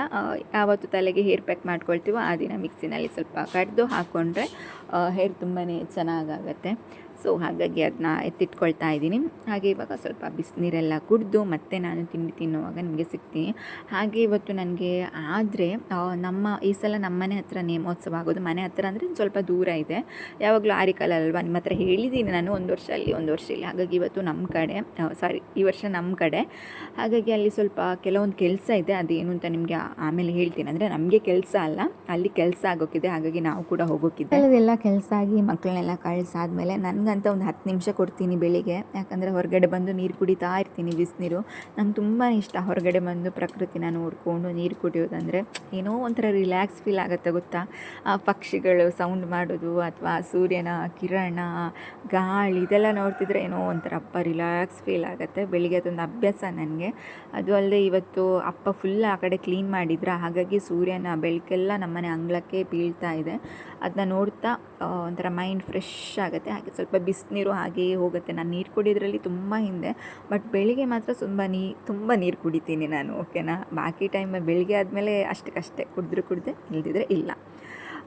ಯಾವತ್ತು ತಲೆಗೆ ಹೇರ್ ಪ್ಯಾಕ್ ಮಾಡ್ಕೊಳ್ತೀವೋ ಆ ದಿನ ಮಿಕ್ಸಿನಲ್ಲಿ ಸ್ವಲ್ಪ ಕಡ್ದು ಹಾಕ್ಕೊಂಡ್ರೆ ಹೇರ್ ತುಂಬಾ ಚೆನ್ನಾಗಾಗತ್ತೆ. ಸೊ ಹಾಗಾಗಿ ಅದನ್ನ ಎತ್ತಿಟ್ಕೊಳ್ತಾ ಇದ್ದೀನಿ. ಹಾಗೆ ಇವಾಗ ಸ್ವಲ್ಪ ಬಿಸಿನೀರೆಲ್ಲ ಕುಡಿದು ಮತ್ತೆ ನಾನು ತಿಂಡಿ ತಿನ್ನುವಾಗ ನಿಮಗೆ ಸಿಗ್ತೀನಿ. ಹಾಗೆ ಇವತ್ತು ನನಗೆ ಆದರೆ ನಮ್ಮ, ಈ ಸಲ ನಮ್ಮ ಮನೆ ಹತ್ರ ನೇಮೋತ್ಸವ ಆಗೋದು. ಮನೆ ಹತ್ರ ಅಂದರೆ ಸ್ವಲ್ಪ ದೂರ ಇದೆ. ಯಾವಾಗಲೂ ಆರಿಕಲ್ ಅಲ್ವಾ ನಿಮ್ಮ ಹತ್ರ ಹೇಳಿದ್ದೀನಿ ನಾನು ಒಂದು ವರ್ಷ ಅಲ್ಲಿ, ಒಂದು ವರ್ಷ ಇಲ್ಲಿ. ಹಾಗಾಗಿ ಇವತ್ತು ನಮ್ಮ ಕಡೆ ಸಾರಿ ಈ ವರ್ಷ ನಮ್ಮ ಕಡೆ. ಹಾಗಾಗಿ ಅಲ್ಲಿ ಸ್ವಲ್ಪ ಕೆಲವೊಂದು ಕೆಲಸ ಇದೆ. ಅದೇನು ಅಂತ ನಿಮಗೆ ಆಮೇಲೆ ಹೇಳ್ತೀನಿ. ಅಂದರೆ ನಮಗೆ ಕೆಲಸ ಅಲ್ಲ. ಅಲ್ಲಿ ಕೆಲಸ ಆಗೋಕ್ಕಿದೆ ಹಾಗಾಗಿ ನಾವು ಕೂಡ ಹೋಗೋಕ್ಕಿದೆ ಎಲ್ಲ ಕೆಲಸ ಆಗಿ ಮಕ್ಕಳನ್ನೆಲ್ಲ ಕಳ್ಸಾದ್ಮೇಲೆ ನನಗಂತ ಒಂದು ಹತ್ತು ನಿಮಿಷ ಕೊಡ್ತೀನಿ ಬೆಳಿಗ್ಗೆ. ಯಾಕಂದರೆ ಹೊರಗಡೆ ಬಂದು ನೀರು ಕುಡಿತಾ ಇರ್ತೀನಿ ಬಿಸಿನೀರು. ನಂಗೆ ತುಂಬಾ ಇಷ್ಟ ಹೊರಗಡೆ ಬಂದು ಪ್ರಕೃತಿನ ನೋಡಿಕೊಂಡು ನೀರು ಕುಡಿಯೋದಂದರೆ. ಏನೋ ಒಂಥರ ರಿಲ್ಯಾಕ್ಸ್ ಫೀಲ್ ಆಗುತ್ತೆ ಗೊತ್ತಾ? ಆ ಪಕ್ಷಿಗಳು ಸೌಂಡ್ ಮಾಡೋದು ಅಥವಾ ಸೂರ್ಯನ ಕಿರಣ, ಗಾಳಿ ಇದೆಲ್ಲ ನೋಡ್ತಿದ್ರೆ ಏನೋ ಒಂಥರ ಅಪ್ಪ ರಿಲ್ಯಾಕ್ಸ್ ಫೀಲ್ ಆಗುತ್ತೆ. ಬೆಳಿಗ್ಗೆ ಅದೊಂದು ಅಭ್ಯಾಸ ನನಗೆ. ಅದು ಅಲ್ಲದೆ ಇವತ್ತು ಅಪ್ಪ ಫುಲ್ ಆ ಕಡೆ ಕ್ಲೀನ್ ಮಾಡಿದ್ರ. ಹಾಗಾಗಿ ಸೂರ್ಯನ ಬೆಳಕೆಲ್ಲ ನಮ್ಮನೆ ಅಂಗಳಕ್ಕೆ ಬೀಳ್ತಾ ಇದೆ. ಅದನ್ನ ನೋಡ್ತಾ ಒಂಥರ ಮೈಂಡ್ ಫ್ರೆಶ್ ಆಗುತ್ತೆ. ಹಾಗೆ ಸ್ವಲ್ಪ ಬಿಸಿನೀರು ಹಾಗೆಯೇ ಹೋಗುತ್ತೆ. ನಾನು ನೀರು ಕುಡಿಯೋದ್ರಲ್ಲಿ ತುಂಬ ಹಿಂದೆ, ಬಟ್ ಬೆಳಿಗ್ಗೆ ಮಾತ್ರ ತುಂಬ ನೀ, ತುಂಬ ನೀರು ಕುಡಿತೀನಿ ನಾನು, ಓಕೆನಾ? ಬಾಕಿ ಟೈಮ್ ಬೆಳಿಗ್ಗೆ ಆದಮೇಲೆ ಅಷ್ಟಕ್ಕಷ್ಟೇ, ಕುಡಿದ್ರೆ ಕುಡಿದೆ, ಇಲ್ದಿದ್ರೆ ಇಲ್ಲ.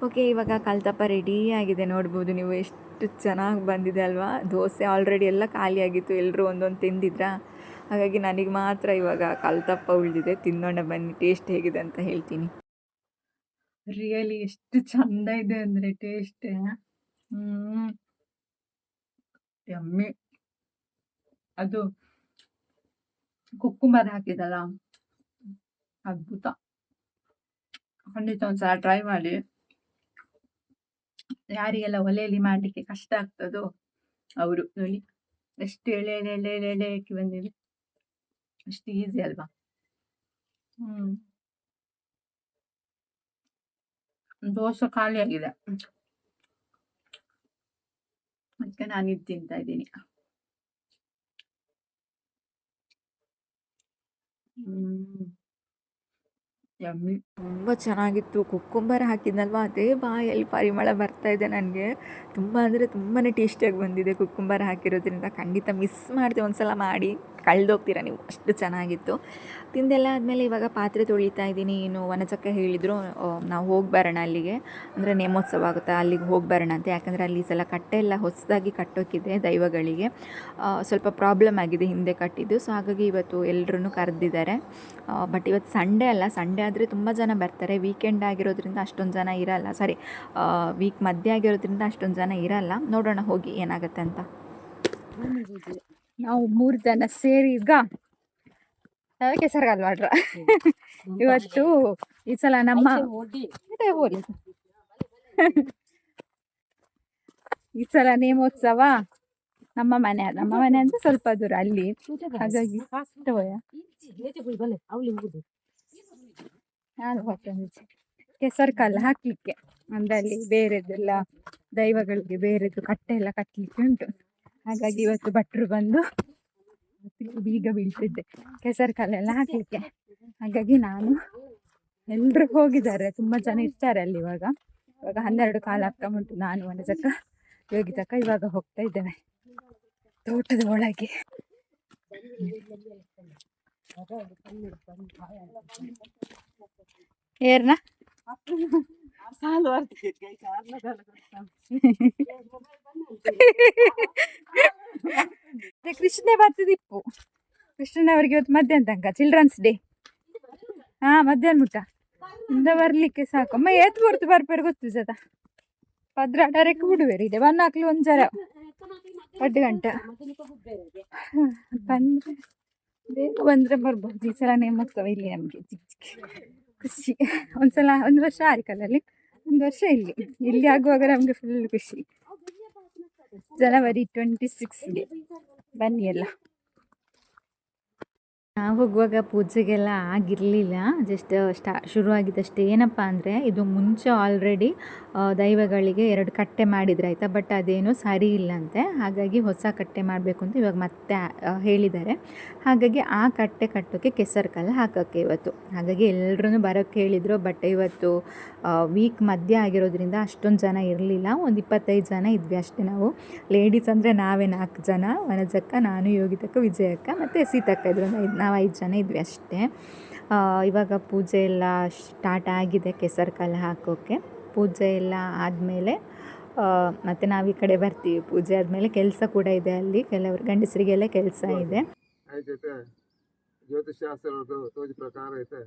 ಓಕೆ, ಇವಾಗ ಕಲ್ತಪ್ಪ ರೆಡಿ ಆಗಿದೆ ನೋಡ್ಬೋದು ನೀವು, ಎಷ್ಟು ಚೆನ್ನಾಗಿ ಬಂದಿದೆ ಅಲ್ವಾ? ದೋಸೆ ಆಲ್ರೆಡಿ ಎಲ್ಲ ಖಾಲಿಯಾಗಿತ್ತು ಎಲ್ಲರೂ ಒಂದೊಂದು ತಿಂದಿದ್ರಾ? ಹಾಗಾಗಿ ನನಗೆ ಮಾತ್ರ ಇವಾಗ ಕಲ್ತಪ್ಪ ಉಳಿದಿದೆ, ತಿನ್ನೋಣ ಬನ್ನಿ ಟೇಸ್ಟ್ ಹೇಗಿದೆ ಅಂತ ಹೇಳ್ತೀನಿ. ರಿಯಲಿ ಎಷ್ಟು ಚಂದ ಇದೆ ಅಂದರೆ ಟೇಸ್ಟ್ ಹ್ಮ್. ಯಮ್ಮಿ ಅದು ಕುಕ್ಕುಂಬರ್ ಹಾಕಿದಲ್ಲ ಅದ್ಭುತ ಖಂಡಿತ ಒಂದ್ಸಲ ಟ್ರೈ ಮಾಡಿ ಯಾರಿಗೆಲ್ಲ ಒಲೆಯಲ್ಲಿ ಮಾಡ್ಲಿಕ್ಕೆ ಕಷ್ಟ ಆಗ್ತದೋ ಅವರು ನೋಡಿ ಎಷ್ಟು ಎಳೆ ಎಳೆ ಎಳೆ ಎಳೆ ಎಳೆ ಹಾಕಿ ಬಂದಿದೆ ಅಷ್ಟು ಈಸಿ ಅಲ್ವಾ ಹ್ಮ್ ದೋಸೆ ಖಾಲಿ ಆಗಿದೆ ಅದಕ್ಕೆ ನಾನು ಇದು ತಿಂತಾ ಇದ್ದೀನಿ ಹ್ಮ್ ಯಮ್ಮಿ, ತುಂಬ ಚೆನ್ನಾಗಿತ್ತು. ಕುಕ್ಕುಂಬರ್ ಹಾಕಿದ್ನಲ್ವ? ಅದೇ ಬಾಯಲ್ಲಿ ಪರಿಮಳ ಬರ್ತಾ ಇದೆ ನನಗೆ. ತುಂಬ ಅಂದರೆ ತುಂಬಾ ಟೇಸ್ಟಿಯಾಗಿ ಬಂದಿದೆ ಕುಕ್ಕುಂಬರ್ ಹಾಕಿರೋದ್ರಿಂದ. ಖಂಡಿತ ಮಿಸ್ ಮಾಡಿದೆ ಒಂದ್ಸಲ ಮಾಡಿ. ಕಳೆದೋಗ್ತೀರಾ ನೀವು? ಅಷ್ಟು ಚೆನ್ನಾಗಿತ್ತು. ತಿಂದೆಲ್ಲ ಆದಮೇಲೆ ಇವಾಗ ಪಾತ್ರೆ ತೊಳಿತಾ ಇದ್ದೀನಿ. ಇನ್ನು ವನಚಕ್ಕ ಹೇಳಿದರು ನಾವು ಹೋಗಿ ಬರೋಣ ಅಲ್ಲಿಗೆ. ಅಂದರೆ ನೇಮೋತ್ಸವ ಆಗುತ್ತೆ? ಅಲ್ಲಿಗೆ ಹೋಗಿ ಬರೋಣ ಅಂತ. ಯಾಕಂದರೆ ಅಲ್ಲಿ ಸಲ ಕಟ್ಟೆ ಎಲ್ಲ ಹೊಸದಾಗಿ ಕಟ್ಟೋಕ್ಕಿದೆ ದೈವಗಳಿಗೆ. ಸ್ವಲ್ಪ ಪ್ರಾಬ್ಲಮ್ ಆಗಿದೆ ಹಿಂದೆ ಕಟ್ಟಿದ್ದು. ಸೊ ಹಾಗಾಗಿ ಇವತ್ತು ಎಲ್ಲರೂ ಕರೆದಿದ್ದಾರೆ. ಬಟ್ ಇವತ್ತು ಸಂಡೇ ಅಲ್ಲ. ಸಂಡೇ ಆದರೆ ತುಂಬ ಜನ ಬರ್ತಾರೆ. ವೀಕೆಂಡ್ ಆಗಿರೋದ್ರಿಂದ ಅಷ್ಟೊಂದು ಜನ ಇರಲ್ಲ. ಸಾರಿ ವೀಕ್ ಮಧ್ಯೆ ಆಗಿರೋದ್ರಿಂದ ಅಷ್ಟೊಂದು ಜನ ಇರಲ್ಲ. ನೋಡೋಣ ಹೋಗಿ ಏನಾಗುತ್ತೆ ಅಂತ. ನಾವು ಮೂರು ಜನ ಸೇರಿ ಈಗ ಸರ್ ಮಾಡ್ರ. ಇವತ್ತು ಈ ಸಲ ನಮ್ಮ. ಈ ಸಲ ನೇಮೋತ್ಸವ ನಮ್ಮ ಮನೆ ನಮ್ಮ ಮನೆ ಅಂದ್ರೆ ಸ್ವಲ್ಪ ದೂರ ಅಲ್ಲಿ. ಹಾಗಾಗಿ ನಾನು ಕೆಸರು ಕಲ್ಲು ಹಾಕ್ಲಿಕ್ಕೆ ಅಂದ್ರೆ ಅಲ್ಲಿ ಬೇರೆದೆಲ್ಲ ದೈವಗಳಿಗೆ ಬೇರೆದು ಕಟ್ಟೆ ಎಲ್ಲ ಕಟ್ಟಲಿಕ್ಕೆ ಉಂಟು. ಹಾಗಾಗಿ ಇವತ್ತು ಭಟ್ರು ಬಂದು ಬೀಗ ಬೀಳ್ತಿದ್ದೆ. ಕೆಸರು ಕಲ್ಲೆಲ್ಲ ಹಾಕಲಿಕ್ಕೆ. ಹಾಗಾಗಿ ನಾನು ಎಲ್ಲರೂ ಹೋಗಿದ್ದಾರೆ. ತುಂಬ ಜನ ಇರ್ತಾರೆ ಅಲ್ಲಿ ಇವಾಗ. ಇವಾಗ ಹನ್ನೆರಡು ಕಾಲ ಆಗ್ತಾ ಉಂಟು. ನಾನು ವನಜಕ್ಕ ಯೋಗಿತಕ್ಕ ಇವಾಗ ಹೋಗ್ತಾ ಇದ್ದೇವೆ ತೋಟದ ಒಳಗೆ. ಏರ್ನ? ಕೃಷ್ಣ ಬರ್ತದಿಪ್ಪು ಕೃಷ್ಣನವರಿಗೆ ಇವತ್ತು ಮಧ್ಯಾಹ್ನ ತನಕ ಚಿಲ್ಡ್ರನ್ಸ್ ಡೇ ಹಾ, ಮಧ್ಯಾಹ್ನ ಮುಟ್ಟ ಇಂದ ಬರ್ಲಿಕ್ಕೆ ಸಾಕು. ಅಮ್ಮ ಏತ್ ಬರ್ತು ಬರ್ಬೇಡ, ಗೊತ್ತು ಜತ ಪದ್ರ ಡೈರೆಕ್ಟ್ ಬಿಡುವೇರಿ ಇದೆ. ಒನ್ ಹಾಕ್ಲಿ ಒಂದ್ ಜರ. ಎರಡು ಗಂಟೆ. ಬಂದ್ರೆ ಬೇಗ ಬಂದರೆ ಬರ್ಬೋದು. ಈ ಸಲ ನೇಮೋತ್ಸವ ಇಲ್ಲಿ ನಮಗೆ ಚಿಕ್ಕ ಚಿಕ್ಕ ಖುಷಿ. ಒಂದ್ಸಲ ಒಂದು ವರ್ಷ ಆರಿಕಲ್ಲಲ್ಲಿ? ಒಂದು ವರ್ಷ ಇಲ್ಲಿ. ಇಲ್ಲಿ ಆಗುವಾಗ ನಮಗೆ ಫುಲ್ ಖುಷಿ. ಜನವರಿ ಟ್ವೆಂಟಿ ಸಿಕ್ಸ್ಗೆ ಬನ್ನಿ ಎಲ್ಲ. ನಾವು ಹೋಗುವಾಗ ಪೂಜೆಗೆಲ್ಲ ಆಗಿರಲಿಲ್ಲ. ಜಸ್ಟ್ ಸ್ಟಾ, ಶುರುವಾಗಿದ್ದಷ್ಟೇ. ಏನಪ್ಪ ಅಂದರೆ, ಇದು ಮುಂಚೆ ಆಲ್ರೆಡಿ ದೈವಗಳಿಗೆ ಎರಡು ಕಟ್ಟೆ ಮಾಡಿದ್ರೆ ಆಯಿತಾ ಬಟ್ ಅದೇನು ಸರಿ ಇಲ್ಲಂತೆ. ಹಾಗಾಗಿ ಹೊಸ ಕಟ್ಟೆ ಮಾಡಬೇಕು ಅಂತ ಇವಾಗ ಮತ್ತೆ ಹೇಳಿದ್ದಾರೆ. ಹಾಗಾಗಿ ಆ ಕಟ್ಟೆ ಕಟ್ಟೋಕ್ಕೆ ಕೆಸರು ಕಲ್ಲು ಹಾಕೋಕ್ಕೆ ಇವತ್ತು. ಹಾಗಾಗಿ ಎಲ್ಲರೂ ಬರೋಕ್ಕೆ ಹೇಳಿದರು ಬಟ್ ಇವತ್ತು ವೀಕ್ ಮಧ್ಯ ಆಗಿರೋದ್ರಿಂದ ಅಷ್ಟೊಂದು ಜನ ಇರಲಿಲ್ಲ. ಒಂದು ಇಪ್ಪತ್ತೈದು ಜನ ಇದ್ವಿ ಅಷ್ಟೇ ನಾವು. ಲೇಡೀಸ್ ಅಂದರೆ ನಾವೇ ನಾಲ್ಕು ಜನ. ವನಜಕ್ಕ, ನಾನು, ಯೋಗಿತಕ್ಕ, ವಿಜಯಕ್ಕ, ಮತ್ತು ಸೀತಕ್ಕ ಇದ್ರು ಐದು ನಾವು ಐದು ಜನ ಇದ್ವಿ ಅಷ್ಟೇ. ಆ, ಇವಾಗ ಪೂಜೆ ಎಲ್ಲ ಸ್ಟಾರ್ಟ್ ಆಗಿದೆ ಕೆಸರು ಕಲ್ಲು ಹಾಕೋಕ್ಕೆ ಪೂಜೆ ಎಲ್ಲ ಆದಮೇಲೆ ಮತ್ತು ನಾವು ಈ ಕಡೆ ಬರ್ತೀವಿ. ಪೂಜೆ ಆದಮೇಲೆ ಕೆಲಸ ಕೂಡ ಇದೆ ಅಲ್ಲಿ. ಕೆಲವರು ಗಂಡಸರಿಗೆಲ್ಲ ಕೆಲಸ ಇದೆ. ಆಯ್ತೈತೆ. ಜ್ಯೋತಿಷ್ಶಾಸ್ತ್ರದ ತೋಜಿ ಪ್ರಕಾರ ಐತೆ.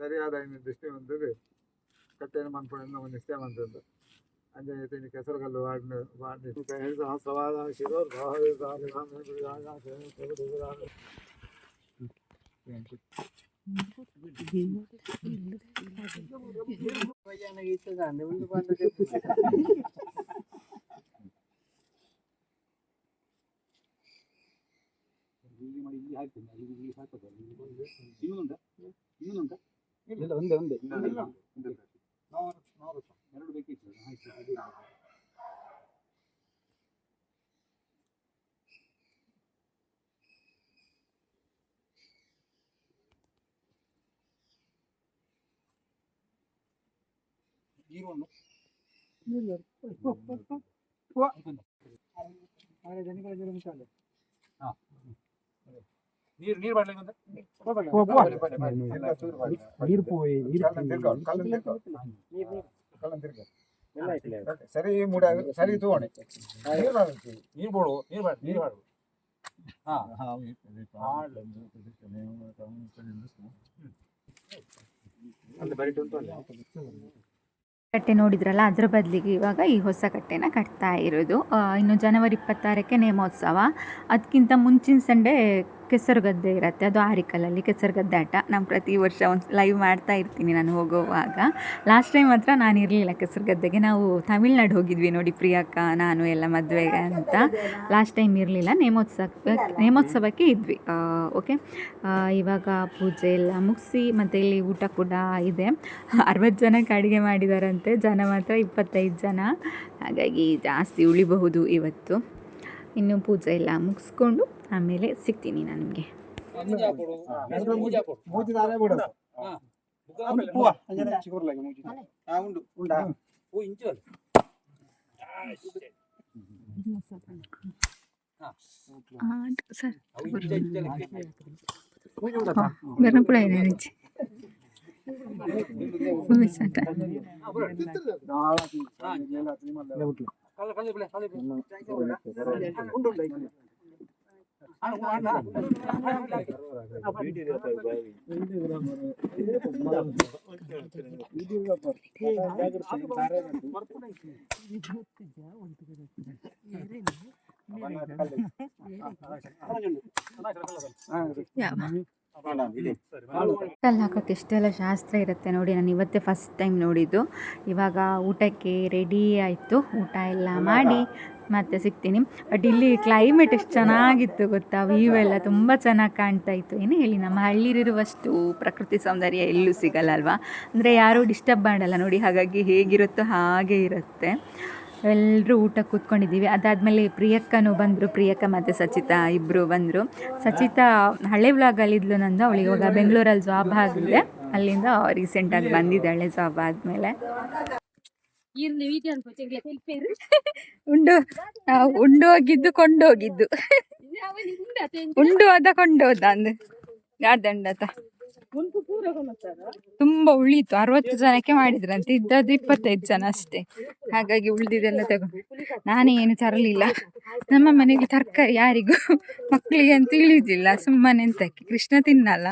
ಸರಿಯಾದ ದೃಷ್ಟಿ ಬಂದದ್ದು ಕಟ್ಟೆಯನ್ನು ಮನ್ಕೊಂಡು ಒಂದು ನಿಷ್ಠೆ ಬಂದದ್ದು. ಅಂದರೆ ಐತೆ ಕೆಸರುಗಲ್ಲು ವಾಡಿನ ವಾಡಿ ಸವಾದ ಶಿರೋ ಇಲ್ಲ ಒಂದೇ ಒಂದೇ ಎರಡು ಬೇಕಿತ್ತು ನೀರು ನೀರು ಮಾಡ್ಲಿಕ್ಕೆ ನೀರು ಪೋಯಿ ನೀರು ಸರಿ ಮೂಡ ಸರಿ ತಗೋಣಿ ನೀರು ಮಾಡ್ಬೇಕು ನೀರು ಬೋಡು ನೀರು ಮಾಡಿ ನೀರು ಮಾಡು ಹಾ ಅಲ್ಲಿ ಬರೀ ಉಂಟು ಅಲ್ಲಿ ಕಟ್ಟೆ ನೋಡಿದ್ರಲ್ಲ, ಅದ್ರ ಬದಲಿಗೆ ಇವಾಗ ಈ ಹೊಸ ಕಟ್ಟೆನ ಕಟ್ತಾ ಇರೋದು. ಇನ್ನು ಜನವರಿ ಇಪ್ಪತ್ತಾರಕ್ಕೆ ನೇಮೋತ್ಸವ. ಅದಕ್ಕಿಂತ ಮುಂಚಿನ ಸಂಡೇ ಕೆಸರುಗದ್ದೆ ಇರುತ್ತೆ. ಅದು ಆರಿಕಲಲ್ಲಿ ಕೆಸರುಗದ್ದೆ ಆಟ. ನಾನು ಪ್ರತಿ ವರ್ಷ ಒಂದು ಲೈವ್ ಮಾಡ್ತಾ ಇರ್ತೀನಿ ನಾನು ಹೋಗುವಾಗ. ಲಾಸ್ಟ್ ಟೈಮ್ ಮಾತ್ರ ನಾನು ಇರಲಿಲ್ಲ ಕೆಸರುಗದ್ದೆಗೆ. ನಾವು ತಮಿಳ್ನಾಡು ಹೋಗಿದ್ವಿ ನೋಡಿ ಪ್ರಿಯಕ್ಕ ನಾನು ಎಲ್ಲ ಮದುವೆಗೆ ಅಂತ. ಲಾಸ್ಟ್ ಟೈಮ್ ಇರಲಿಲ್ಲ. ನೇಮೋತ್ಸವ, ನೇಮೋತ್ಸವಕ್ಕೆ ಇದ್ವಿ. ಓಕೆ ಇವಾಗ ಪೂಜೆ ಎಲ್ಲ ಮುಗಿಸಿ, ಮತ್ತು ಇಲ್ಲಿ ಊಟ ಕೂಡ ಇದೆ. ಅರವತ್ತು ಜನಕ್ಕೆ ಅಡುಗೆ ಮಾಡಿದಾರಂತೆ. ಜನ ಮಾತ್ರ ಇಪ್ಪತ್ತೈದು ಜನ. ಹಾಗಾಗಿ ಜಾಸ್ತಿ ಉಳಿಬಹುದು ಇವತ್ತು. ಇನ್ನು ಪೂಜೆ ಎಲ್ಲ ಮುಗಿಸ್ಕೊಂಡು ಆಮೇಲೆ ಸಿಗ್ತೀನಿ ನಾನು ನಿಮಗೆ. ಮೂಜಿ ದಾರೆ ಬಿಡೋದು ಪೂವ ಅಂಜನೆ ಚಿಗುರ್ಲಾಗಿ ಮೂಜಿ ಹಾ. ಉಂಡು ಉಂಡಾ ಸರ್ ಮೂಜಿ ಉಂಡಾ ಬೆರಪುಳ ಇದೆ ನಿಜ ಕಲ್ಲು ಹಾಕೋಕ್ಕೆ *laughs* ಎಷ್ಟೆಲ್ಲ ಶಾಸ್ತ್ರ ಇರುತ್ತೆ ನೋಡಿ ನಾನು ಇವತ್ತೇ ಫಸ್ಟ್ ಟೈಮ್ ನೋಡಿದ್ದು. ಇವಾಗ ಊಟಕ್ಕೆ ರೆಡಿ ಆಯಿತು. ಊಟ ಎಲ್ಲ ಮಾಡಿ ಮತ್ತೆ ಸಿಗ್ತೀನಿ. ಬಟ್ ಇಲ್ಲಿ ಕ್ಲೈಮೇಟ್ ಎಷ್ಟು ಚೆನ್ನಾಗಿತ್ತು ಗೊತ್ತಾ? ವ್ಯೂ ಎಲ್ಲ ತುಂಬ ಚೆನ್ನಾಗಿ ಕಾಣ್ತಾ ಇತ್ತು. ಏನು ಹೇಳಿ, ನಮ್ಮ ಹಳ್ಳಿಲಿರುವಷ್ಟು ಪ್ರಕೃತಿ ಸೌಂದರ್ಯ ಎಲ್ಲೂ ಸಿಗಲ್ಲ ಅಲ್ವಾ ಅಂದರೆ ಯಾರೂ ಡಿಸ್ಟರ್ಬ್ ಮಾಡಲ್ಲ. ನೋಡಿ, ಹಾಗಾಗಿ ಹೇಗಿರುತ್ತೋ ಹಾಗೆ ಇರುತ್ತೆ. ಎಲ್ಲರೂ ಊಟ ಕೂತ್ಕೊಂಡಿದ್ದೀವಿ. ಅದಾದಮೇಲೆ ಪ್ರಿಯಕ್ಕನೂ ಬಂದರು. ಪ್ರಿಯಕ್ಕ ಮತ್ತು ಸಚಿತಾ ಇಬ್ಬರು ಬಂದರು. ಸಚಿತಾ ಹಳೆ ವ್ಲಾಗಲ್ಲಿದ್ಲು ನಂದು. ಅವಳಿಗೆ ಇವಾಗ ಬೆಂಗಳೂರಲ್ಲಿ ಜಾಬ್ ಆಗಿದೆ ಅಲ್ಲಿಂದ ರೀಸೆಂಟಾಗಿ ಬಂದಿದ್ದಾಳೆ ಜಾಬ್ ಆದಮೇಲೆ. ಉಂಡು ಉಂಡು ಹೋಗಿದ್ದು ಕೊಂಡೋಗಿದ್ದು ಉಂಡು ಅದ ಕೊಂಡೋದ ಅಂದ್. ಯಾರ್ದಂಡತ ತುಂಬಾ ಉಳಿತು, ಅರವತ್ತು ಜನಕ್ಕೆ ಮಾಡಿದ್ರಂತೆ. ಇದ್ದದ್ದು ಇಪ್ಪತ್ತೈದು ಜನ ಅಷ್ಟೇ. ಹಾಗಾಗಿ ಉಳಿದಿದ್ದೆಲ್ಲ ತಗೊಂಡು ನಾನೇ ಏನು ತರಲಿಲ್ಲ. ನಮ್ಮ ಮನೆಗೆ ತರಕಾರಿ ಯಾರಿಗೂ ಮಕ್ಕಳಿಗೆ ಅಂತ ಇಳಿದಿಲ್ಲ. ಸುಮ್ಮನೆ ಎಂತಕ್ಕೆ? ಕೃಷ್ಣ ತಿನ್ನಲ್ಲ.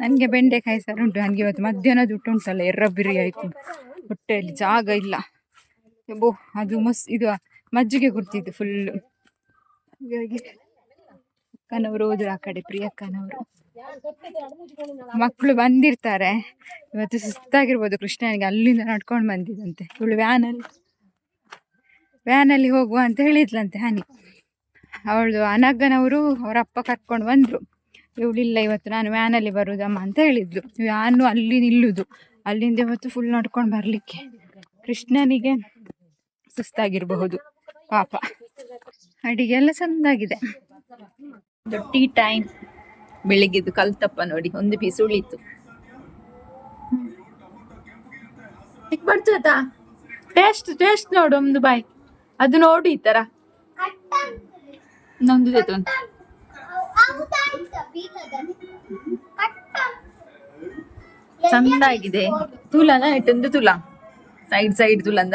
ನನಗೆ ಬೆಂಡೆಕಾಯಿ ಸಾರು ಉಂಟು. ನನಗೆ ಇವತ್ತು ಮಧ್ಯಾಹ್ನದ ಊಟ ಉಂಟಲ್ಲ ಎರ್ರಬಿರಿ ಆಯಿತು ಹೊಟ್ಟೆಯಲ್ಲಿ ಜಾಗ ಇಲ್ಲ. ಬೋ ಅದು ಮಸ್, ಇದು ಮಜ್ಜಿಗೆ ಕುಡ್ತಿದ್ದು ಫುಲ್ಲು ಹಾಗಾಗಿ ಅಕ್ಕನವರು ಹೋದ್ರು ಆ ಕಡೆ ಪ್ರಿಯಕ್ಕನವರು ಮಕ್ಕಳು ಬಂದಿರ್ತಾರೆ. ಇವತ್ತು ಸುಸ್ತಾಗಿರ್ಬೋದು ಕೃಷ್ಣನಿಗೆ, ಅಲ್ಲಿಂದ ನಡ್ಕೊಂಡು ಬಂದಿದ್ದಂತೆ. ಇವಳು ವ್ಯಾನಲ್ಲಿ. ವ್ಯಾನಲ್ಲಿ ಹೋಗುವ ಅಂತ ಹೇಳಿದ್ಲಂತೆ ಹನಿ. ಅವಳು ಅನಗ್ಗನವರು, ಅವರ ಅಪ್ಪ ಕರ್ಕೊಂಡು ಬಂದರು. ಇವಳಿಲ್ಲ ಇವತ್ತು ನಾನು ವ್ಯಾನಲ್ಲಿ ಬರುದಮ್ಮ ಅಂತ ಹೇಳಿದ್ಲು. ವ್ಯಾನು ಅಲ್ಲಿ ನಿಲ್ಲುದು. ಅಲ್ಲಿಂದ ಇವತ್ತು ಫುಲ್ ನಡ್ಕೊಂಡು ಬರಲಿಕ್ಕೆ. ಕೃಷ್ಣನಿಗೆ ಸುಸ್ತಾಗಿರಬಹುದು. ಪಾಪ. ಅಡಿಗೆ ಎಲ್ಲ ಚಂದಾಗಿದೆ ಟೀ ಟೈಮ್ ಬೆಳಿಗ್ಗೆದ್ದು ಕಲ್ತಪ್ಪ ನೋಡಿ ಒಂದು ಪೀಸ್ ಉಳಿತು. ಬರ್ತದ? ಟೇಸ್ಟ್ ಟೇಸ್ಟ್ ನೋಡು ಒಂದು ಬಾಯ್. ಅದು ನೋಡು ಈ ತರ. ನೊಂದು ಚಂದಾಗಿದೆ. ತುಲನ ಇಟ್ಟೊಂದು ತುಲ. ಸೈಡ್ ಸೈಡ್ ತುಲಂದ.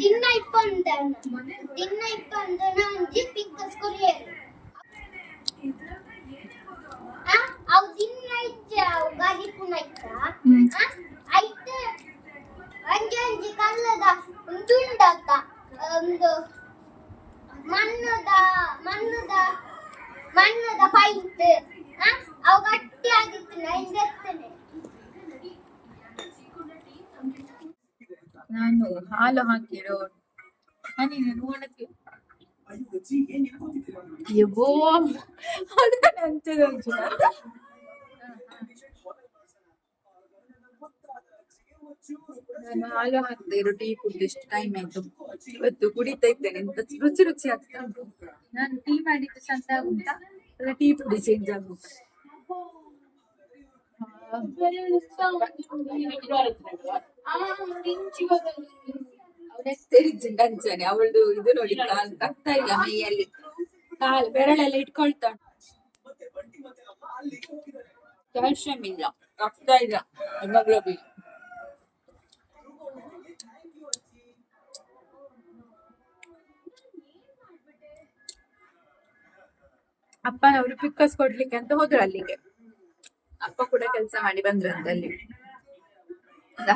ದಿನ ಇಪ್ಪಂದ ದಿನ ಇಪ್ಪಂದ ಒಂಜಿ ಪಿಕ್ಕಸ್ ಕೊರಿಯರು ಅವು ದಿನ ಇಚ್ಚ ಅವು ಗಾಡಿ ಪುನ ಇತ್ತ? ಐತ. ಒಂಜಿ ಒಂಜಿ ಕಲ್ಲದ ತುಂಡಕ್ಕ ಒಂದು ಮಣ್ಣದ ಮಣ್ಣದ ಮಣ್ಣದ ಪೈಂಟ್ ಅವು ಗಟ್ಟಿ ಆಗಿತ್ತು ನಾನು ಎತ್ತನೆ ನಾನು ಹಾಲು ಹಾಕಿರೋ ಹನಿ ನೋಡಕ್ಕೆ. ಅದನ್ನ ಒಂಚೂರು. ನಾನು ಹಾಲು ಹಾಕ್ತಾ ಇರೋ ಟೀ ಕುಡಿದು ಎಷ್ಟು ಟೈಮ್ ಆಯ್ತು. ಇವತ್ತು ಕುಡಿತಾ ಇದ್ದೇನೆ ಎಂತ ರುಚಿ ರುಚಿ ಆಗ್ತಾ ಉಂಟು. ನಾನು ಟೀ ಮಾಡಿದ್ದು ಚಂದ ಉಂಟಾ ಟೀ ಪುಡಿ ಚೇಂಜ್ ಆಗುತ್ತಾ? ಅವಳಂಚಾನೆ ಅವಳದು ಇದು ನೋಡಿ ಕಾಲ್ ಕಗ್ತಾ ಇಲ್ಲ ಮೈಯಲ್ಲಿ. ಕಾಲ್ ಬೆರಳೆಲ್ಲ ಇಟ್ಕೊಳ್ತಾ. ಕ್ಯಾಲ್ಸಿಯಂ ಇಲ್ಲ. ರಕ್ತ ಇಲ್ಲ ಹೆಮೋಗ್ಲೋಬಿನ್. ಅಪ್ಪನವರು ಪಿಕ್ಕಸ್ ಕೊಡ್ಲಿಕ್ಕೆ ಅಂತ ಹೋದ್ರು ಅಲ್ಲಿಗೆ. ಅಪ್ಪ ಕೂಡ ಕೆಲಸ ಮಾಡಿ ಬಂದ್ರಂತ ಅಲ್ಲಿ.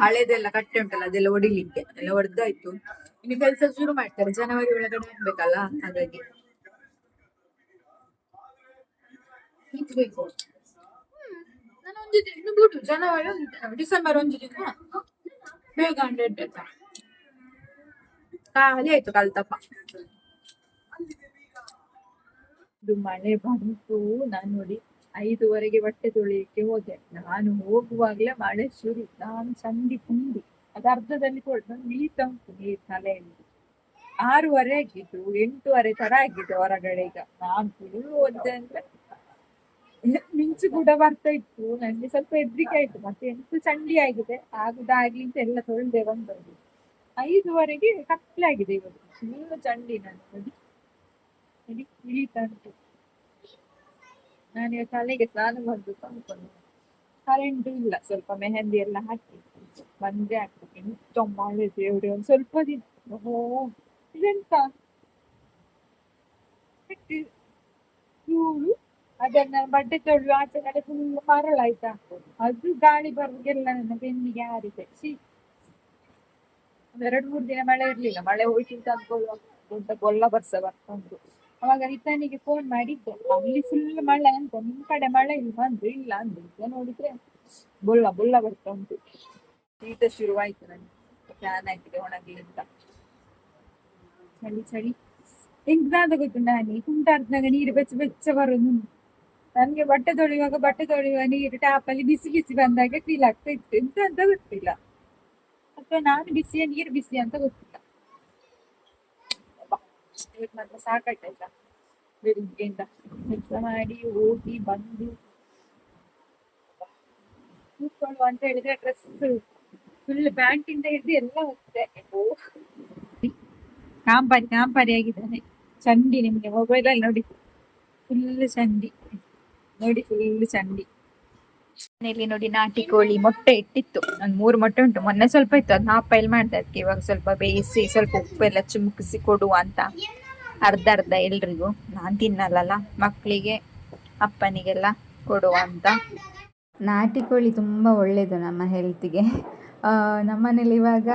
ಹಳೆದೆಲ್ಲ ಕಟ್ಟೆ ಉಂಟಲ್ಲ, ಅದೆಲ್ಲ ಒಡಿಲಿಕ್ಕೆ, ಎಲ್ಲ ಒಡ್ದಾಯ್ತು. ಇನ್ನು ಕೆಲಸ ಶುರು ಮಾಡ್ತಾರೆ, ಜನವರಿ ಒಳಗಡೆ ಆಗ್ಬೇಕಲ್ಲ ಹಾಗಾಗಿ. ನಾನು ಒಂದು ದಿನ ಬಿಡು ಜನವರಿ ಡಿಸೆಂಬರ್ ಒಂದು ಬೇಗ ಹಂಡ್ರೆಡ್ ಖಾಲಿ ಆಯ್ತು ಕಲ್ತಪ್ಪ. ಇದು ಮಳೆ ಬಂತು, ನಾನು ನೋಡಿ. ಐದುವರೆಗೆ ಬಟ್ಟೆ ತೊಳೆಯಕ್ಕೆ ಹೋದೆ. ನಾನು ಹೋಗುವಾಗಲೇ ಮಳೆ ಸುರಿ, ನಾನು ಚಂಡಿ ಕುಂಡಿ ಅದು ಅರ್ಧದಲ್ಲಿ ಕೊಟ್ಟು ನೀತ ಉಂಟು ನೀರ್ ತಲೆಯಲ್ಲಿ. ಆರೂವರೆ ಆಗಿದ್ದು ಎಂಟೂವರೆ ತರ ಆಗಿದ್ದು ಹೊರಗಡೆ ಈಗ. ನಾನು ಫುಲ್ ಓದ್ದೆ ಅಂದ್ರೆ ಮಿಂಚು ಕೂಡ ಬರ್ತಾ ಇತ್ತು. ನಂಗೆ ಸ್ವಲ್ಪ ಹೆದ್ರಿಕೆ ಆಯ್ತು. ಮತ್ತೆ ಎಂತ ಚಂಡಿ ಆಗಿದೆ. ಆಗುದಾಗ್ಲಿ ಅಂತ ಎಲ್ಲ ತೊಳ್ದೆ ಬಂದದ್ದು. ಐದುವರೆಗೆ ಕತ್ಲೆ ಆಗಿದೆ ಇವತ್ತು ಫುಲ್ ಚಂಡಿ ನಾನು ನೋಡಿ ನಾನು ತಲೆಗೆ ಸ್ನಾನ ಮಾಡಬೇಕು ಅನ್ಕೊಂಡೆ. ಕರೆಂಟ್ ಇಲ್ಲ, ಸ್ವಲ್ಪ ಮೆಹಂದಿ ಎಲ್ಲ ಹಾಕಿ. ಬಂದೆ ಆಗ್ತದೆ ಎಂತ ಮಳೆ ದೇವ್ರೆ, ಒಂದು ಸ್ವಲ್ಪ ದಿನ. ಓಹೋ, ಇದೆಂತ? ಧೂಳು, ಅದನ್ನ ಬಟ್ಟೆ ತೊಳೆಯುವ ಆಚೆ ಕಡೆ ಫುಲ್ ಮರಳಾಯ್ತಾ ಅದು ಗಾಳಿ ಬರೋದೆಲ್ಲ ನನ್ನ ಬೆನ್ನಿಗೆ ಹಾರಿದೆ ಸಿ ಎರಡು ಮೂರು ದಿನ ಮಳೆ ಇರ್ಲಿಲ್ಲ. ಮಳೆ ಹೋಯ್ತು ಅಂತ ಅನ್ಕೊಳ್ಳುವ ದೊಡ್ಡ ಗೊಲ್ಲ ಬರ್ಸ ಬರ್ತುಂಟು ಅವಾಗ ರಿತನಿಗೆ ಫೋನ್ ಮಾಡಿದ್ದೆ. ಅಲ್ಲಿ ಫುಲ್ ಮಳೆ ಅಂತ, ನಿಮ್ ಕಡೆ ಮಳೆ ಇಲ್ವಾ ಅಂದ್ರೆ, ಇಲ್ಲ ಅಂದ್ರೆ. ಈಗ ನೋಡಿದ್ರೆ ಬುಳ್ಳ ಬುಳ್ಳ ಬರ್ತಾ ಉಂಟು. ಶೀತ ಶುರುವಾಯ್ತು ನನಗೆ ಫ್ಯಾನ್ ಹಾಕಿದೆ ಒಣಗಿ ಅಂತ. ಚಳಿ ಚಳಿ. ಹೆಂಗ್ದಾದ ಗೊತ್ತು ನಾನಿ? ಕುಂಟಾರ್ದಾಗ ನೀರು ಬೆಚ್ಚ ಬೆಚ್ಚ ಬರೋದು. ನನ್ಗೆ ಬಟ್ಟೆ ತೊಳೆಯುವಾಗ, ಬಟ್ಟೆ ತೊಳೆಯುವ ನೀರು ಟ್ಯಾಪ್ ಅಲ್ಲಿ ಬಿಸಿ ಬಿಸಿ ಬಂದಾಗ ಫೀಲ್ ಆಗ್ತಾ ಇತ್ತು. ಎಂತ ಅಂತ ಗೊತ್ತಿಲ್ಲ. ಅಥವಾ ನಾನು ಬಿಸಿಯ, ನೀರು ಬಿಸಿ ಅಂತ ಗೊತ್ತಿಲ್ಲ. ಇವತ್ತು ಮಾತ್ರ ಸಾಕಾಯ್ತಾಯ್ತಾ? ಬೆಳಿಗ್ಗೆಯಿಂದ ಕೆಲಸ ಮಾಡಿ ಓದಿ ಬಂದು ಕೂತ್ಕೊಳ್ಳುವ ಅಂತ ಹೇಳಿದ್ರೆ ಡ್ರೆಸ್ ಫುಲ್ ಪ್ಯಾಂಟ್ ಇಂದ ಹಿಡಿದು ಎಲ್ಲ ಹೋಗ್ತದೆ. ಕಾಂಪಾರಿ ಕಾಂಪಾರಿ ಆಗಿದ್ದಾನೆ. ಚಂಡಿ ನಿಮ್ಗೆ ಮೊಬೈಲ್ ಅಲ್ಲಿ ನೋಡಿ. ಫುಲ್ ಚಂಡಿ. ನೋಡಿ ಫುಲ್ ಚಂಡಿ. ಮನೆಯಲ್ಲಿ ನೋಡಿ ನಾಟಿ ಕೋಳಿ ಮೊಟ್ಟೆ ಇಟ್ಟಿತ್ತು. ಒಂದು ಮೂರು ಮೊಟ್ಟೆ ಉಂಟು. ಮೊನ್ನೆ ಸ್ವಲ್ಪ ಇತ್ತು. ಅದನ್ನ ಹಾಫ್ ಪೈಲ್ ಮಾಡ್ದೆ ಅದಕ್ಕೆ ಇವಾಗ ಸ್ವಲ್ಪ ಬೇಯಿಸಿ, ಸ್ವಲ್ಪ ಉಪ್ಪೆಲ್ಲ ಚುಮುಕಿಸಿ ಕೊಡುವ ಅಂತ. ಅರ್ಧ ಅರ್ಧ ಎಲ್ರಿಗೂ. ನಾನ್ ತಿನ್ನಲ್ಲಲ್ಲ. ಮಕ್ಕಳಿಗೆ ಅಪ್ಪನಿಗೆಲ್ಲ ಕೊಡುವ ಅಂತ. ನಾಟಿ ಕೋಳಿ ತುಂಬ ಒಳ್ಳೆಯದು ನಮ್ಮ ಹೆಲ್ತಿಗೆ ನಮ್ಮನೇಲಿ ಇವಾಗ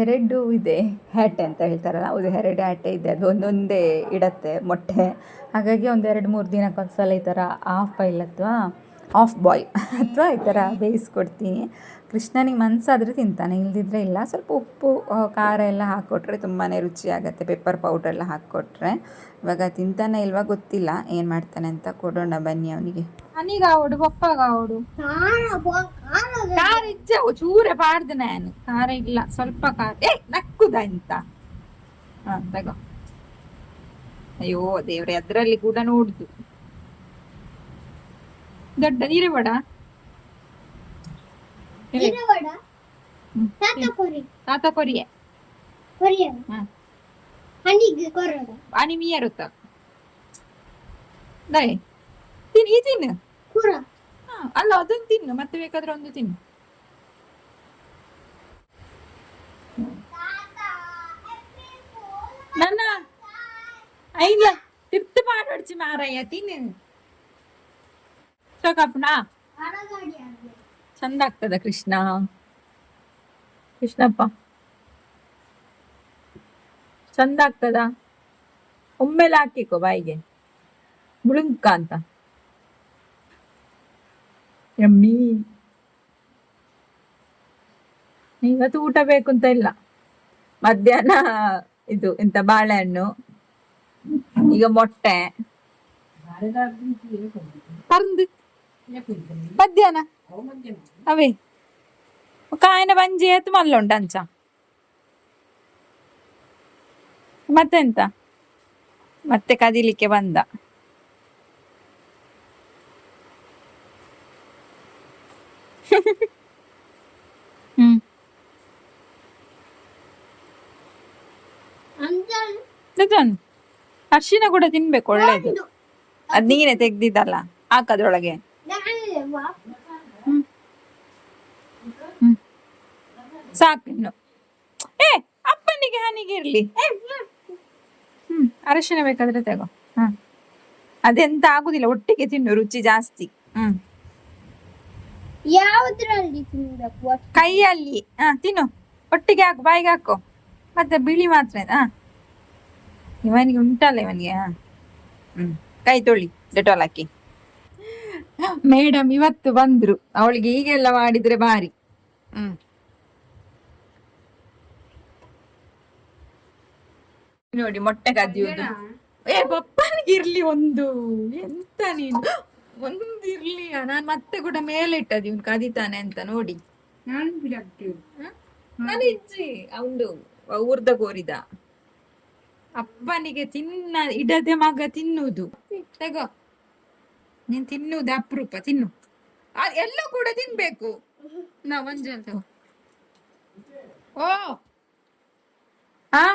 ಎರಡು ಇದೆ. ಹ್ಯಾಟೆ ಅಂತ ಹೇಳ್ತಾರಲ್ಲ ಅದು ಎರಡು ಹ್ಯಾಟೆ ಇದೆ. ಅದು ಒಂದೊಂದೇ ಇಡತ್ತೆ ಮೊಟ್ಟೆ. ಹಾಗಾಗಿ ಒಂದೆರಡು, ಮೂರು ದಿನಕ್ಕೊಂದ್ಸಲ ಈ ಥರ ಆಫ್ ಪೈಲ್ ಅಥವಾ ಆಫ್ ಬಾಯ್ ಅಥವಾ ಈ ಥರ ಬೇಯಿಸ್ಕೊಡ್ತೀನಿ. ಕೃಷ್ಣನಿಗೆ ಮನಸ್ಸಾದರೆ ತಿಂತಾನೆ, ಇಲ್ದಿದ್ರೆ ಇಲ್ಲ. ಸ್ವಲ್ಪ ಉಪ್ಪು ಖಾರ ಎಲ್ಲ ಹಾಕ್ಕೊಟ್ರೆ ತುಂಬಾ ರುಚಿಯಾಗತ್ತೆ. ಪೆಪ್ಪರ್ ಪೌಡ್ರ್ ಎಲ್ಲ ಹಾಕ್ಕೊಟ್ರೆ. ಇವಾಗ ತಿಂತಾನೆ ಇಲ್ವಾ ಗೊತ್ತಿಲ್ಲ. ಏನು ಮಾಡ್ತಾನೆ ಅಂತ ಕೊಡೋಣ ಬನ್ನಿ ಅವನಿಗೆ. ನನಗಾವಡು ಪಪ್ಪಗಾವಡು ಖಾರ ಇಜ್ಜವು ಚೂರೆ ಪಾಡ್ದೆ ನಾನು. ಖಾರ ಇಲ್ಲ, ಸ್ವಲ್ಪ ಖಾರ. ಏ, ನಕ್ಕುದ ಅಂತ ಅಯ್ಯೋ, ದೇವ್ರೆ, ಅದ್ರಲ್ಲಿ ಕೂಡ ನೋಡುದು. ದೊಡ್ಡ ನೀರೇ ಬೇಡ ಇರವಡ ತಾತ ಕೊರಿ. ತಾತ ಕೊರಿಯೆ. ಹಾ. ಹನಿಗೆ ಕೊರೋಡ ತಿನ್ ಈ ತಿನ್ನು ಅಲ್ಲ ಅದೊಂದು ತಿನ್ನು ಮತ್ತೆ ಬೇಕಾದ್ರೆ ಒಂದು ತಿನ್ನು. ನನ್ನ ಐಲ್ಲ ತಿರ್ತು ಮಾಡ್ಬಡ್ಚಿ ಮಾರಯ್ಯ ತಿನ್ನು. ಆಗಿದೆ ಚಂದ ಆಗ್ತದ ಕೃಷ್ಣ. ಕೃಷ್ಣಪ್ಪ. ಚಂದ ಆಗ್ತದ? ಒಮ್ಮೆಲೆ ಹಾಕಿಕೋ ಬಾಯಿಗೆ. ಮುಳುಂಕ ಅಂತ. ಎಮ್ಮಿ. ಇವತ್ತು ಊಟ ಬೇಕು ಅಂತ ಇಲ್ಲ. ಮಧ್ಯಾಹ್ನ ಇದು ಎಂತ ಬಾಳೆಹಣ್ಣು ಈಗ ಮೊಟ್ಟೆ. ಪರಂದು ಮಧ್ಯಾಹ್ನ ಅವೇ ಕಾಯನ ಬಂಜಿ ಎತ್ತು ಮಲ್ಲುಂಟು ಅಂಚ ಮತ್ತೆಂತ ಮತ್ತೆ ಕದಿಲಿಕ್ಕೆ ಬಂದ ಹ್ಮ್. ಅರ್ಶಿನ ಕೂಡ ತಿನ್ಬೇಕು ಒಳ್ಳೇದು ಅದ್ ನೀನೆ ತೆಗ್ದಿದ್ದಲ್ಲ ಹಾಕದ್ರೊಳಗೆ ನಾನಿಲ್ವಾ ಸಾಕು ಇನ್ನು. ಏ ಅಪ್ಪನಿಗೆ ಹನಿಗೆ ಇರ್ಲಿ. ಹ್ಮ್ ಅರಶಿನ ಬೇಕಾದ್ರೆ ತಗೋ. ಹ ಅದೆಂತ ಆಗುದಿಲ್ಲ ಒಟ್ಟಿಗೆ ತಿನ್ನು ರುಚಿ ಜಾಸ್ತಿ. ಹ್ಮ್. ಯಾವ್ದ್ರಲ್ಲಿ ತಿನ್ಬೇಕು? ಕೈಯಲ್ಲಿ. ಹ ತಿನ್ನು. ಒಟ್ಟಿಗೆ ಹಾಕು ಬಾಯಿಗೆ ಹಾಕು. ಮತ್ತೆ ಬಿಳಿ ಮಾತ್ರ ಹ. ಇವನಿಗೆ ಉಂಟಲ್ಲ ಇವನಿಗೆ ಹ. ಹ್ಮ್. ಕೈ ತೊಳಿ ಡೆಟಾಲ್ ಹಾಕಿ. ಮೇಡಮ್ ಇವತ್ತು ಬಂದ್ರು. ಅವಳಿಗೆ ಹೀಗೆಲ್ಲ ಮಾಡಿದ್ರೆ ಬಾರಿ. ಹ್ಮ್. ನೋಡಿ ಮೊಟ್ಟೆ ಕದಿಯೋದು ಏ ಪಪ್ಪನಿಗೆ ಇರ್ಲಿ ಒಂದು. ಎಂತ ನೀನು? ಒಂದಿರ್ಲಿ ನಾನ್ ನಾನು ಮತ್ತೆ ಕೂಡ ಮೇಲೆ ಇಟ್ಟದ್ದು ಇವನು ಕದಿತಾನೆ ಅಂತ ನೋಡಿ. ನಾನು ಇಜ್ಜಿ. ಅವಳು ಊರ್ದ ಕೋರಿದ ಅಪ್ಪನಿಗೆ ತಿನ್ನ ಇಡದೆ ಮಗ ತಿನ್ನುವುದು ತಗೋ. ನೀನ್ ತಿನ್ನುವುದು ಅಪರೂಪ ತಿನ್ನು. ಎಲ್ಲ ಕೂಡ ತಿನ್ಬೇಕು. ನಾ ಒಂದ್ ಓ. ಆ?